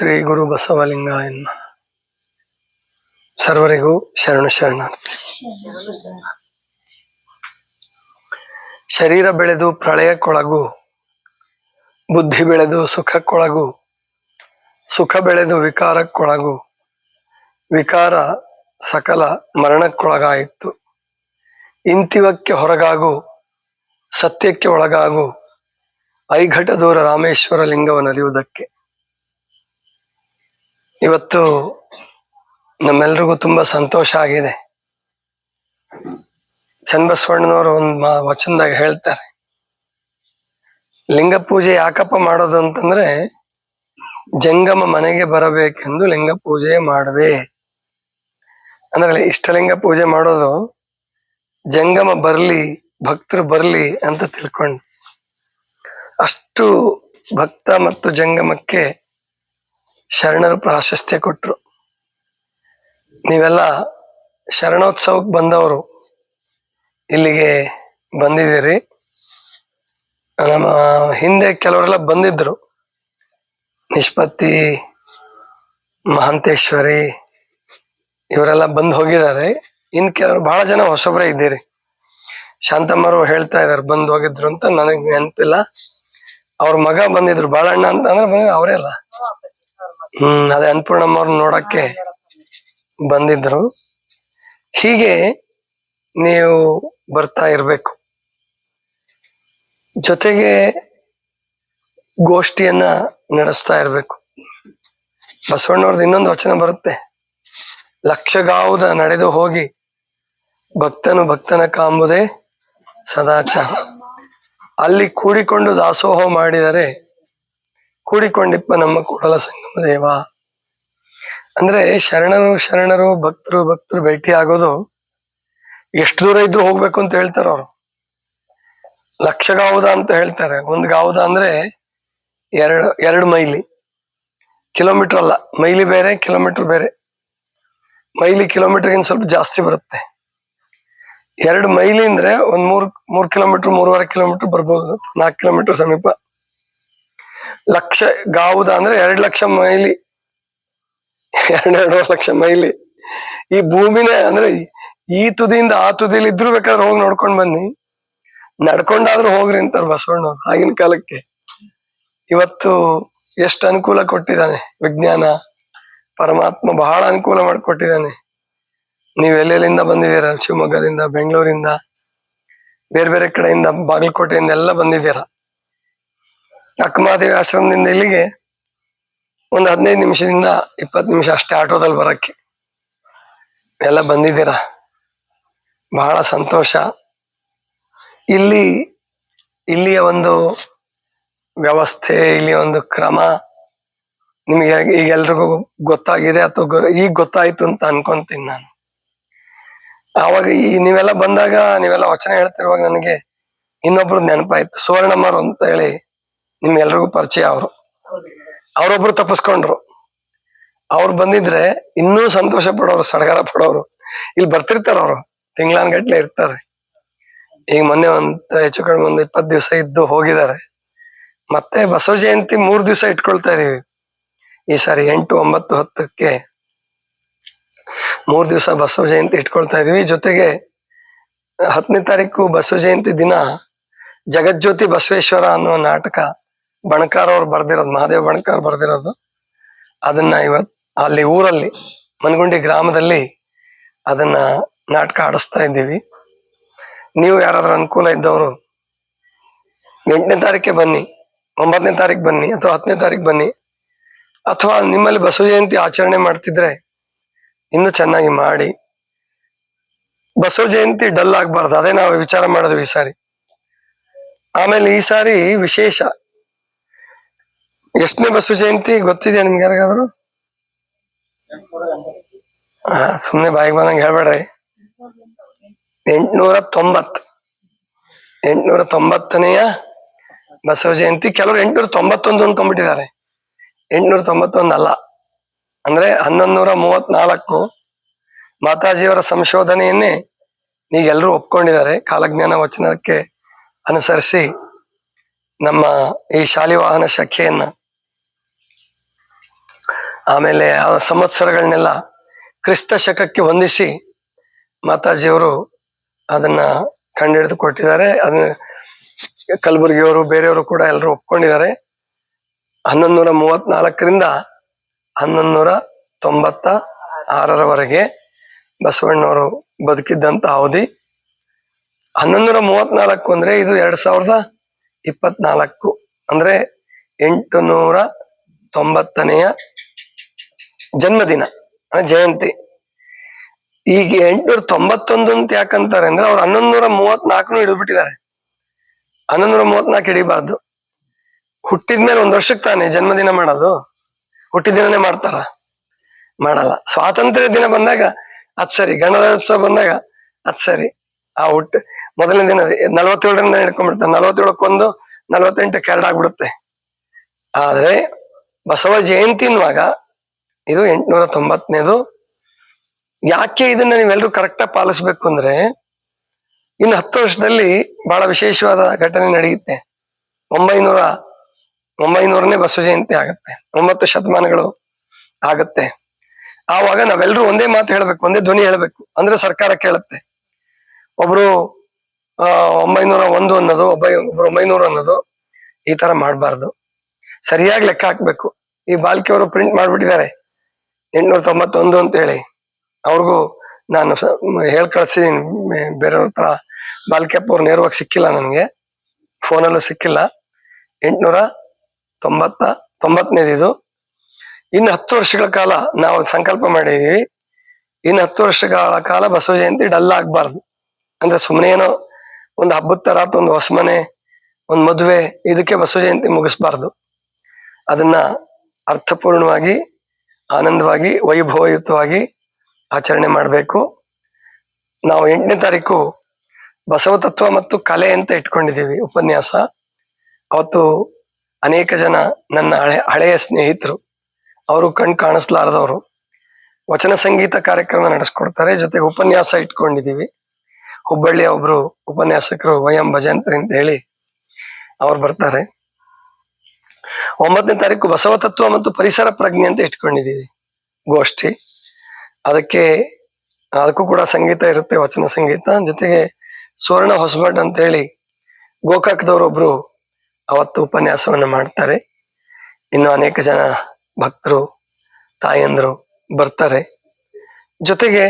ಶ್ರೀ ಗುರು ಬಸವಲಿಂಗ ಎನ್ನ ಸರ್ವರಿಗೂ ಶರಣು ಶರಣಾರ್ಥಿ. ಶರೀರ ಬೆಳೆದು ಪ್ರಳಯಕ್ಕೊಳಗು, ಬುದ್ಧಿ ಬೆಳೆದು ಸುಖಕ್ಕೊಳಗು, ಸುಖ ಬೆಳೆದು ವಿಕಾರಕ್ಕೊಳಗು, ವಿಕಾರ ಸಕಲ ಮರಣಕ್ಕೊಳಗಾಯಿತು. ಇಂತಿವಕ್ಕೆ ಹೊರಗಾಗು, ಸತ್ಯಕ್ಕೆ ಒಳಗಾಗು ಐಘಟ ದೂರ ರಾಮೇಶ್ವರ ಲಿಂಗವನ್ನರಿಯುವುದಕ್ಕೆ ಇವತ್ತು ನಮ್ಮೆಲ್ರಿಗೂ ತುಂಬಾ ಸಂತೋಷ ಆಗಿದೆ. ಚನ್ನಬಸವಣ್ಣನವರು ಒಂದು ವಚನದಾಗ ಹೇಳ್ತಾರೆ, ಲಿಂಗ ಪೂಜೆ ಯಾಕಪ್ಪ ಮಾಡೋದು ಅಂತಂದ್ರೆ ಜಂಗಮ ಮನೆಗೆ ಬರಬೇಕೆಂದು ಲಿಂಗ ಪೂಜೆ ಮಾಡುವೆ. ಅಂದ್ರೆ ಇಷ್ಟಲಿಂಗ ಪೂಜೆ ಮಾಡೋದು ಜಂಗಮ ಬರ್ಲಿ, ಭಕ್ತರು ಬರ್ಲಿ ಅಂತ ತಿಳ್ಕೊಂಡು ಅಷ್ಟು ಭಕ್ತ ಮತ್ತು ಜಂಗಮಕ್ಕೆ ಶರಣರು ಪ್ರಾಶಸ್ತ್ಯ ಕೊಟ್ರು. ನೀವೆಲ್ಲ ಶರಣೋತ್ಸವಕ್ಕೆ ಬಂದವರು ಇಲ್ಲಿಗೆ ಬಂದಿದ್ದೀರಿ. ನಮ್ಮ ಹಿಂದೆ ಕೆಲವರೆಲ್ಲ ಬಂದಿದ್ರು. ನಿಷ್ಪತ್ತಿ, ಮಹಾಂತೇಶ್ವರಿ, ಇವರೆಲ್ಲ ಬಂದು ಹೋಗಿದ್ದಾರೆ. ಇನ್ನು ಕೆಲವರು ಬಹಳ ಜನ ಹೊಸೊಬ್ಬರೇ ಇದ್ದೀರಿ. ಶಾಂತಮ್ಮರು ಹೇಳ್ತಾ ಇದ್ದಾರೆ, ಬಂದು ಹೋಗಿದ್ರು ಅಂತ ನನಗೆ ನೆನಪಿಲ್ಲ. ಅವ್ರ ಮಗ ಬಂದಿದ್ರು, ಬಾಳಣ್ಣ ಅಂತ ಅಂದ್ರೆ ಬಂದಿದ್ರು, ಅವರೇ ಅಲ್ಲ? ಹ್ಮ್, ಅದೇ ಅನ್ನಪೂರ್ಣಮ್ಮ ಅವ್ರನ್ನ ನೋಡಕ್ಕೆ ಬಂದಿದ್ರು. ಹೀಗೆ ನೀವು ಬರ್ತಾ ಇರ್ಬೇಕು. ಜೊತೆಗೆ ಗೋಷ್ಠಿಯನ್ನ ನಡೆಸ್ತಾ ಇರ್ಬೇಕು. ಬಸವಣ್ಣವ್ರದ್ದು ಇನ್ನೊಂದು ವಚನ ಬರುತ್ತೆ. ಲಕ್ಷಗಾವುದ ನಡೆದು ಹೋಗಿ ಭಕ್ತನು ಭಕ್ತನ ಕಾಂಬುದೇ ಸದಾಚಾರ. ಅಲ್ಲಿ ಕೂಡಿಕೊಂಡು ದಾಸೋಹ ಮಾಡಿದರೆ ಕೂಡಿಕೊಂಡಿಪ್ಪ ನಮ್ಮ ಕೂಡಲ ಸಂಗಮ ದೇವ. ಅಂದ್ರೆ ಶರಣರು ಶರಣರು, ಭಕ್ತರು ಭಕ್ತರು ಭೇಟಿ ಆಗೋದು ಎಷ್ಟು ದೂರ ಇದ್ರು ಹೋಗ್ಬೇಕು ಅಂತ ಹೇಳ್ತಾರೆ ಅವರು. ಲಕ್ಷ ಗಾವುದ ಅಂತ ಹೇಳ್ತಾರೆ. ಒಂದು ಗಾವುದ ಅಂದ್ರೆ ಎರಡು ಎರಡು ಮೈಲಿ. ಕಿಲೋಮೀಟರ್ ಅಲ್ಲ, ಮೈಲಿ ಬೇರೆ, ಕಿಲೋಮೀಟರ್ ಬೇರೆ. ಮೈಲಿ ಕಿಲೋಮೀಟರ್ಗಿಂತ ಸ್ವಲ್ಪ ಜಾಸ್ತಿ ಬರುತ್ತೆ. ಎರಡು ಮೈಲಿ ಅಂದ್ರೆ ಒಂದ್ ಮೂರ್ ಮೂರ್ ಕಿಲೋಮೀಟರ್, ಮೂರುವರೆ ಕಿಲೋಮೀಟರ್ ಬರ್ಬೋದು. ನಾಲ್ಕು ಕಿಲೋಮೀಟರ್ ಸಮೀಪ ಲಕ್ಷ ಗಾವುದ ಅಂದ್ರೆ ಎರಡ್ ಲಕ್ಷ ಮೈಲಿ ಎರಡ್ ಎರಡೂವರೆ ಲಕ್ಷ ಮೈಲಿ. ಈ ಭೂಮಿನೇ ಅಂದ್ರೆ ಈ ತುದಿಯಿಂದ ಆ ತುದಿಲಿ ಇದ್ರು ಬೇಕಾದ್ರೆ ಹೋಗಿ ನೋಡ್ಕೊಂಡ್ ಬನ್ನಿ. ನಡ್ಕೊಂಡಾದ್ರೂ ಹೋಗ್ರಿ ಅಂತಾರೆ ಬಸವಣ್ಣವ್ರು ಆಗಿನ ಕಾಲಕ್ಕೆ. ಇವತ್ತು ಎಷ್ಟು ಅನುಕೂಲ ಕೊಟ್ಟಿದ್ದಾನೆ ವಿಜ್ಞಾನ. ಪರಮಾತ್ಮ ಬಹಳ ಅನುಕೂಲ ಮಾಡಿಕೊಟ್ಟಿದ್ದಾನೆ. ನೀವು ಎಲ್ಲೆಲ್ಲಿಂದ ಬಂದಿದ್ದೀರ? ಶಿವಮೊಗ್ಗದಿಂದ, ಬೆಂಗಳೂರಿಂದ, ಬೇರೆ ಬೇರೆ ಕಡೆಯಿಂದ, ಬಾಗಲಕೋಟೆಯಿಂದ ಎಲ್ಲ ಬಂದಿದ್ದೀರ? ಅಕ್ಕಮಹಾದೇವಿ ಆಶ್ರಮದಿಂದ ಇಲ್ಲಿಗೆ ಒಂದು ಹದಿನೈದು ನಿಮಿಷದಿಂದ ಇಪ್ಪತ್ತು ನಿಮಿಷ ಅಷ್ಟೇ ಆಟೋದಲ್ಲಿ ಬರಕ್ಕೆ. ಎಲ್ಲ ಬಂದಿದ್ದೀರ? ಬಹಳ ಸಂತೋಷ. ಇಲ್ಲಿ, ಇಲ್ಲಿಯ ಒಂದು ವ್ಯವಸ್ಥೆ, ಇಲ್ಲಿಯ ಒಂದು ಕ್ರಮ ನಿಮಗೆ ಈಗ ಎಲ್ರಿಗೂ ಗೊತ್ತಾಗಿದೆ ಅಥವಾ ಈಗ ಗೊತ್ತಾಯ್ತು ಅಂತ ಅನ್ಕೊಂತೀನಿ ನಾನು. ಆವಾಗ ಈ ನೀವೆಲ್ಲ ಬಂದಾಗ ನೀವೆಲ್ಲ ವಚನ ಹೇಳ್ತಿರುವಾಗ ನನಗೆ ಇನ್ನೊಬ್ರು ನೆನಪಾಯ್ತು. ಸುವರ್ಣಮ್ಮರು ಅಂತ ಹೇಳಿ ನಿಮ್ಗೆಲ್ರಿಗೂ ಪರಿಚಯ ಅವರು. ಅವರೊಬ್ರು ತಪ್ಪಿಸ್ಕೊಂಡ್ರು. ಅವ್ರು ಬಂದಿದ್ರೆ ಇನ್ನೂ ಸಂತೋಷ ಪಡೋರು, ಸಡಗರ ಪಡೋರು. ಇಲ್ಲಿ ಬರ್ತಿರ್ತಾರ ಅವರು. ತಿಂಗಳಾನ್ಗಟ್ಲೆ ಇರ್ತಾರೆ. ಈಗ ಮೊನ್ನೆ ಒಂದ್ ಹೆಚ್ಚು ಕಡಿಮೆ ಒಂದ್ ಇಪ್ಪತ್ತು ದಿವಸ ಇದ್ದು ಹೋಗಿದ್ದಾರೆ. ಮತ್ತೆ ಬಸವ ಜಯಂತಿ ಮೂರ್ ದಿವಸ ಇಟ್ಕೊಳ್ತಾ ಇದೀವಿ. ಈ ಸಾರಿ ಎಂಟು, ಒಂಬತ್ತು, ಹತ್ತಕ್ಕೆ. ಮೂರ್ ದಿವಸ ಬಸವ ಜಯಂತಿ ಇಟ್ಕೊಳ್ತಾ ಇದೀವಿ. ಜೊತೆಗೆ ಹತ್ತನೇ ತಾರೀಕು ಬಸವ ಜಯಂತಿ ದಿನ ಜಗಜ್ಯೋತಿ ಬಸವೇಶ್ವರ ಅನ್ನುವ ನಾಟಕ ಬಣಕಾರ್ ಅವ್ರು ಬರ್ದಿರೋದು, ಮಹಾದೇವ್ ಬಣಕಾರ್ ಬರ್ದಿರೋದು. ಅದನ್ನ ಇವತ್ ಅಲ್ಲಿ ಊರಲ್ಲಿ, ಮನಗುಂಡಿ ಗ್ರಾಮದಲ್ಲಿ ಅದನ್ನ ನಾಟಕ ಆಡಿಸ್ತಾ ಇದ್ದೀವಿ. ನೀವು ಯಾರಾದ್ರೂ ಅನುಕೂಲ ಇದ್ದವರು, ಎಂಟನೇ ತಾರೀಕೆ ಬನ್ನಿ, ಒಂಬತ್ತನೇ ತಾರೀಕು ಬನ್ನಿ ಅಥವಾ ಹತ್ತನೇ ತಾರೀಕು ಬನ್ನಿ, ಅಥವಾ ನಿಮ್ಮಲ್ಲಿ ಬಸವ ಜಯಂತಿ ಆಚರಣೆ ಮಾಡ್ತಿದ್ರೆ ಇನ್ನೂ ಚೆನ್ನಾಗಿ ಮಾಡಿ. ಬಸವ ಜಯಂತಿ ಡಲ್ ಆಗ್ಬಾರ್ದು, ಅದೇ ನಾವು ವಿಚಾರ ಮಾಡಿದ್ವಿ ಈ ಸಾರಿ. ಆಮೇಲೆ ಈ ಸಾರಿ ವಿಶೇಷ ಎಷ್ಟನೇ ಬಸವ ಜಯಂತಿ ಗೊತ್ತಿದೆಯಾ ನಿಮ್ಗೆ ಯಾರಿಗಾದ್ರು? ಹಾ ಸುಮ್ನೆ ಬಾಯಿಗೆ ಬಂದಂಗೆ ಹೇಳ್ಬೇಡ್ರಿ. ಎಂಟ್ನೂರ ತೊಂಬತ್ತು. ಎಂಟ್ನೂರ ತೊಂಬತ್ತನೆಯ ಬಸವ ಜಯಂತಿ. ಕೆಲವರು ಎಂಟ್ನೂರ ತೊಂಬತ್ತೊಂದು ಅನ್ಕೊಂಡ್ಬಿಟ್ಟಿದ್ದಾರೆ. ಎಂಟ್ನೂರ ತೊಂಬತ್ತೊಂದು ಅಲ್ಲ. ಅಂದ್ರೆ ಹನ್ನೊಂದು ಮೂವತ್ನಾಲ್ಕು ಮಾತಾಜಿಯವರ ಸಂಶೋಧನೆಯನ್ನೇ ಈಗೆಲ್ಲರೂ ಒಪ್ಕೊಂಡಿದ್ದಾರೆ. ಕಾಲಜ್ಞಾನ ವಚನಕ್ಕೆ ಅನುಸರಿಸಿ ನಮ್ಮ ಈ ಶಾಲಿ ವಾಹನ ಶಾಖೆಯನ್ನ ಆಮೇಲೆ ಆ ಸಂವತ್ಸರಗಳನ್ನೆಲ್ಲ ಕ್ರಿಸ್ತ ಶಕಕ್ಕೆ ಹೊಂದಿಸಿ ಮಾತಾಜಿಯವರು ಅದನ್ನ ಕಂಡುಹಿಡಿದು ಕೊಟ್ಟಿದ್ದಾರೆ. ಅದನ್ನ ಕಲಬುರಗಿಯವರು, ಬೇರೆಯವರು ಕೂಡ ಎಲ್ಲರೂ ಒಪ್ಕೊಂಡಿದ್ದಾರೆ. ಹನ್ನೊಂದು ನೂರ ಮೂವತ್ನಾಲ್ಕರಿಂದ ಹನ್ನೊಂದು ನೂರ ತೊಂಬತ್ತ ಆರರವರೆಗೆ ಬಸವಣ್ಣವರು ಬದುಕಿದ್ದಂತ ಅವಧಿ. ಹನ್ನೊಂದು ನೂರ ಮೂವತ್ನಾಲ್ಕು ಅಂದ್ರೆ ಇದು ಎರಡ್ ಸಾವಿರದ ಇಪ್ಪತ್ನಾಲ್ಕು ಅಂದ್ರೆ ಎಂಟು ನೂರ ತೊಂಬತ್ತನೆಯ ಜನ್ಮದಿನ ಜಯಂತಿ. ಈಗ ಎಂಟ್ನೂರ ತೊಂಬತ್ತೊಂದು ಅಂತ ಯಾಕಂತಾರೆ ಅಂದ್ರೆ ಅವ್ರು ಹನ್ನೊಂದು ನೂರ ಮೂವತ್ನಾಲ್ಕನು ಹಿಡಿದ್ಬಿಟ್ಟಿದ್ದಾರೆ. ಹನ್ನೊಂದು ನೂರ ಮೂವತ್ನಾಲ್ಕು ಹಿಡಿಬಾರ್ದು. ಹುಟ್ಟಿದ್ಮೇಲೆ ಒಂದ್ ವರ್ಷಕ್ಕೆ ತಾನೆ ಜನ್ಮದಿನ ಮಾಡೋದು? ಹುಟ್ಟಿದ ದಿನನೇ ಮಾಡ್ತಾರ? ಮಾಡಲ್ಲ. ಸ್ವಾತಂತ್ರ್ಯ ದಿನ ಬಂದಾಗ ಅದ್ ಸರಿ, ಗಣರಾಜ್ಯೋತ್ಸವ ಬಂದಾಗ ಅದ್ ಸರಿ. ಆ ಹುಟ್ಟು, ಮೊದಲನೇ ದಿನ ನಲ್ವತ್ತೇಳರಿಂದ ಹಿಡ್ಕೊಂಡ್ಬಿಡ್ತಾರೆ. ನಲ್ವತ್ತೇಳಕ್ಕೊಂದು, ನಲ್ವತ್ತೆಂಟಕ್ಕೆ ಎರಡು ಆಗ್ಬಿಡುತ್ತೆ. ಆದ್ರೆ ಬಸವ ಜಯಂತಿ ಅನ್ನುವಾಗ ಇದು ಎಂಟುನೂರ ತೊಂಬತ್ತನೇದು. ಯಾಕೆ ಇದನ್ನ ನೀವೆಲ್ಲರೂ ಕರೆಕ್ಟಾಗಿ ಪಾಲಿಸ್ಬೇಕು ಅಂದ್ರೆ, ಇನ್ನು ಹತ್ತು ವರ್ಷದಲ್ಲಿ ಬಹಳ ವಿಶೇಷವಾದ ಘಟನೆ ನಡೆಯುತ್ತೆ. ಒಂಬೈನೂರ, ಒಂಬೈನೂರನೇ ಬಸವ ಜಯಂತಿ ಆಗುತ್ತೆ. ಒಂಬತ್ತು ಶತಮಾನಗಳು ಆಗತ್ತೆ. ಆವಾಗ ನಾವೆಲ್ಲರೂ ಒಂದೇ ಮಾತು ಹೇಳಬೇಕು, ಒಂದೇ ಧ್ವನಿ ಹೇಳಬೇಕು. ಅಂದ್ರೆ ಸರ್ಕಾರ ಕೇಳುತ್ತೆ. ಒಬ್ರು ಒಂಬೈನೂರ ಒಂದು ಅನ್ನೋದು, ಒಬ್ಬ, ಒಬ್ರು ಒಂಬೈನೂರು ಅನ್ನೋದು ಈ ತರ ಮಾಡಬಾರ್ದು. ಸರಿಯಾಗಿ ಲೆಕ್ಕ ಹಾಕ್ಬೇಕು. ಈ ಬಾಲ್ಕಿಯವರು ಪ್ರಿಂಟ್ ಮಾಡ್ಬಿಟ್ಟಿದ್ದಾರೆ. ಎಂಟ್ನೂರ ತೊಂಬತ್ತೊಂದು ಅಂತ ಹೇಳಿ ಅವ್ರಿಗೂ ನಾನು ಹೇಳ್ ಕಳ್ಸಿದೀನಿ ಬೇರೆಯವ್ರ ಹತ್ರ. ಬಾಲ್ಕ್ಯಪ್ಪ ಅವ್ರು ನೇರವಾಗಿ ಸಿಕ್ಕಿಲ್ಲ ನನಗೆ. ಫೋನಲ್ಲೂ ಸಿಕ್ಕಿಲ್ಲ. ಎಂಟುನೂರ ತೊಂಬತ್ತ ತೊಂಬತ್ತನೇದು ಇದು ಇನ್ನು ಹತ್ತು ವರ್ಷಗಳ ಕಾಲ ನಾವು ಸಂಕಲ್ಪ ಮಾಡಿದೀವಿ ಇನ್ನು ಹತ್ತು ವರ್ಷಗಳ ಕಾಲ ಬಸವ ಜಯಂತಿ ಡಲ್ ಆಗಬಾರ್ದು. ಅಂದರೆ ಸುಮ್ಮನೆ ಏನೋ ಒಂದು ಹಬ್ಬದ ತರ ಒಂದು ಹೊಸಮನೆ, ಒಂದು ಮದುವೆ, ಇದಕ್ಕೆ ಬಸವ ಜಯಂತಿ ಮುಗಿಸ್ಬಾರ್ದು. ಅದನ್ನ ಅರ್ಥಪೂರ್ಣವಾಗಿ ಆನಂದವಾಗಿ, ವೈಭವಯುತವಾಗಿ ಆಚರಣೆ ಮಾಡಬೇಕು. ನಾವು ಎಂಟನೇ ತಾರೀಕು ಬಸವ ತತ್ವ ಮತ್ತು ಕಲೆ ಅಂತ ಇಟ್ಕೊಂಡಿದ್ದೀವಿ ಉಪನ್ಯಾಸ. ಅವತ್ತು ಅನೇಕ ಜನ ನನ್ನ ಹಳೆ, ಹಳೆಯ ಸ್ನೇಹಿತರು, ಅವರು ಕಣ್ ಕಾಣಿಸ್ಲಾರದವರು ವಚನ ಸಂಗೀತ ಕಾರ್ಯಕ್ರಮ ನಡೆಸ್ಕೊಡ್ತಾರೆ. ಜೊತೆಗೆ ಉಪನ್ಯಾಸ ಇಟ್ಕೊಂಡಿದ್ದೀವಿ. ಹುಬ್ಬಳ್ಳಿಯ ಒಬ್ರು ಉಪನ್ಯಾಸಕರು ವೈ ಎಂ ಭಜಂತ್ರಿ ಅಂತ ಹೇಳಿ ಅವ್ರು ಬರ್ತಾರೆ. ಒಂಬತ್ತನೇ ತಾರೀಕು ಬಸವ ತತ್ವ ಮತ್ತು ಪರಿಸರ ಪ್ರಜ್ಞೆ ಅಂತ ಇಟ್ಕೊಂಡಿದ್ದೀವಿ, ಗೋಷ್ಠಿ. ಅದಕ್ಕೆ, ಅದಕ್ಕೂ ಕೂಡ ಸಂಗೀತ ಇರುತ್ತೆ, ವಚನ ಸಂಗೀತ. ಜೊತೆಗೆ ಸುವರ್ಣ ಹೊಸಭಟ್ ಅಂತ ಹೇಳಿ ಗೋಕಾಕ್ದವ್ರೊಬ್ರು ಅವತ್ತು ಉಪನ್ಯಾಸವನ್ನ ಮಾಡ್ತಾರೆ. ಇನ್ನು ಅನೇಕ ಜನ ಭಕ್ತರು, ತಾಯಂದಿರು ಬರ್ತಾರೆ. ಜೊತೆಗೆ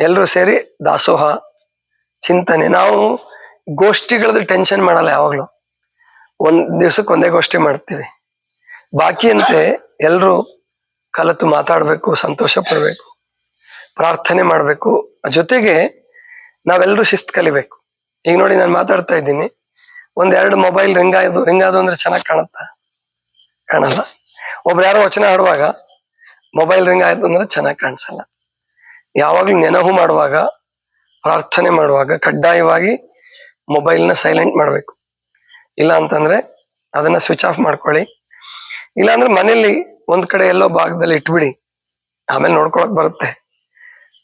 ಎಲ್ಲರೂ ಸೇರಿ ದಾಸೋಹ, ಚಿಂತನೆ. ನಾವು ಗೋಷ್ಠಿಗಳದ್ದು ಟೆನ್ಷನ್ ಮಾಡಲ್ಲ ಯಾವಾಗ್ಲೂ. ಒಂದ್ ದಿವ್ಸಕ್ಕೆ ಒಂದೇ ಗೋಷ್ಠಿ ಮಾಡ್ತೀವಿ. ಬಾಕಿಯಂತೆ ಎಲ್ಲರೂ ಕಲತು ಮಾತಾಡ್ಬೇಕು, ಸಂತೋಷ ಪಡ್ಬೇಕು, ಪ್ರಾರ್ಥನೆ ಮಾಡಬೇಕು. ಜೊತೆಗೆ ನಾವೆಲ್ಲರೂ ಶಿಸ್ತು ಕಲಿಬೇಕು. ಈಗ ನೋಡಿ ನಾನು ಮಾತಾಡ್ತಾ ಇದ್ದೀನಿ. ಒಂದೆರಡು ಮೊಬೈಲ್ ರಿಂಗ್ ಆಯ್ತು ರಿಂಗ್ ಆದು ಅಂದ್ರೆ ಚೆನ್ನಾಗಿ ಕಾಣುತ್ತಾ? ಕಾಣಲ್ಲ. ಒಬ್ರು ಯಾರೋ ವಚನ ಆಡುವಾಗ ಮೊಬೈಲ್ ರಿಂಗ್ ಆಯ್ತು ಅಂದ್ರೆ ಚೆನ್ನಾಗಿ ಕಾಣಿಸಲ್ಲ. ಯಾವಾಗ್ಲೂ ನೆನಹು ಮಾಡುವಾಗ, ಪ್ರಾರ್ಥನೆ ಮಾಡುವಾಗ ಕಡ್ಡಾಯವಾಗಿ ಮೊಬೈಲ್ನ ಸೈಲೆಂಟ್ ಮಾಡಬೇಕು. ಇಲ್ಲ ಅಂತಂದ್ರೆ ಅದನ್ನ ಸ್ವಿಚ್ ಆಫ್ ಮಾಡ್ಕೊಳ್ಳಿ. ಇಲ್ಲಾಂದ್ರೆ ಮನೆಯಲ್ಲಿ ಒಂದ್ ಕಡೆ ಎಲ್ಲೋ ಭಾಗದಲ್ಲಿ ಇಟ್ಬಿಡಿ. ಆಮೇಲೆ ನೋಡ್ಕೊಳಕ್ ಬರುತ್ತೆ.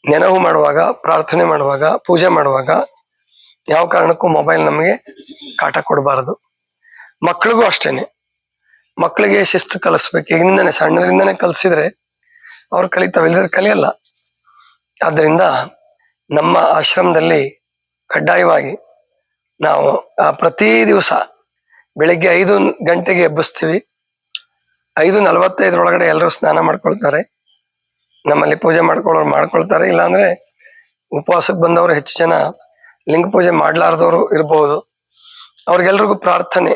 ನೆನವು ಮಾಡುವಾಗ, ಪ್ರಾರ್ಥನೆ ಮಾಡುವಾಗ, ಪೂಜೆ ಮಾಡುವಾಗ ಯಾವ ಕಾರಣಕ್ಕೂ ಮೊಬೈಲ್ ನಮಗೆ ಕಾಟ ಕೊಡಬಾರದು. ಮಕ್ಳಿಗೂ ಅಷ್ಟೇನೆ. ಮಕ್ಕಳಿಗೆ ಶಿಸ್ತು ಕಲಿಸ್ಬೇಕು. ಈಗಿನಿಂದನೇ ಸಣ್ಣದ್ರಿಂದನೇ ಕಲಿಸಿದ್ರೆ ಅವ್ರು ಕಲಿತಾವೆ. ಇಲ್ಲದ್ರೆ ಕಲಿಯಲ್ಲ. ಆದ್ರಿಂದ ನಮ್ಮ ಆಶ್ರಮದಲ್ಲಿ ಕಡ್ಡಾಯವಾಗಿ ನಾವು ಪ್ರತಿ ದಿವಸ ಬೆಳಿಗ್ಗೆ ಐದು ಗಂಟೆಗೆ ಎಬ್ಬಿಸ್ತೀವಿ. ಐದು ನಲವತ್ತೈದರೊಳಗಡೆ ಎಲ್ಲರೂ ಸ್ನಾನ ಮಾಡ್ಕೊಳ್ತಾರೆ. ನಮ್ಮಲ್ಲಿ ಪೂಜೆ ಮಾಡ್ಕೊಳ್ಳೋರು ಮಾಡ್ಕೊಳ್ತಾರೆ. ಇಲ್ಲಾಂದ್ರೆ ಉಪವಾಸಕ್ಕೆ ಬಂದವರು ಹೆಚ್ಚು ಜನ ಲಿಂಗ ಪೂಜೆ ಮಾಡಲಾರ್ದವರು ಇರಬಹುದು ಅವ್ರಿಗೆಲ್ರಿಗೂ ಪ್ರಾರ್ಥನೆ.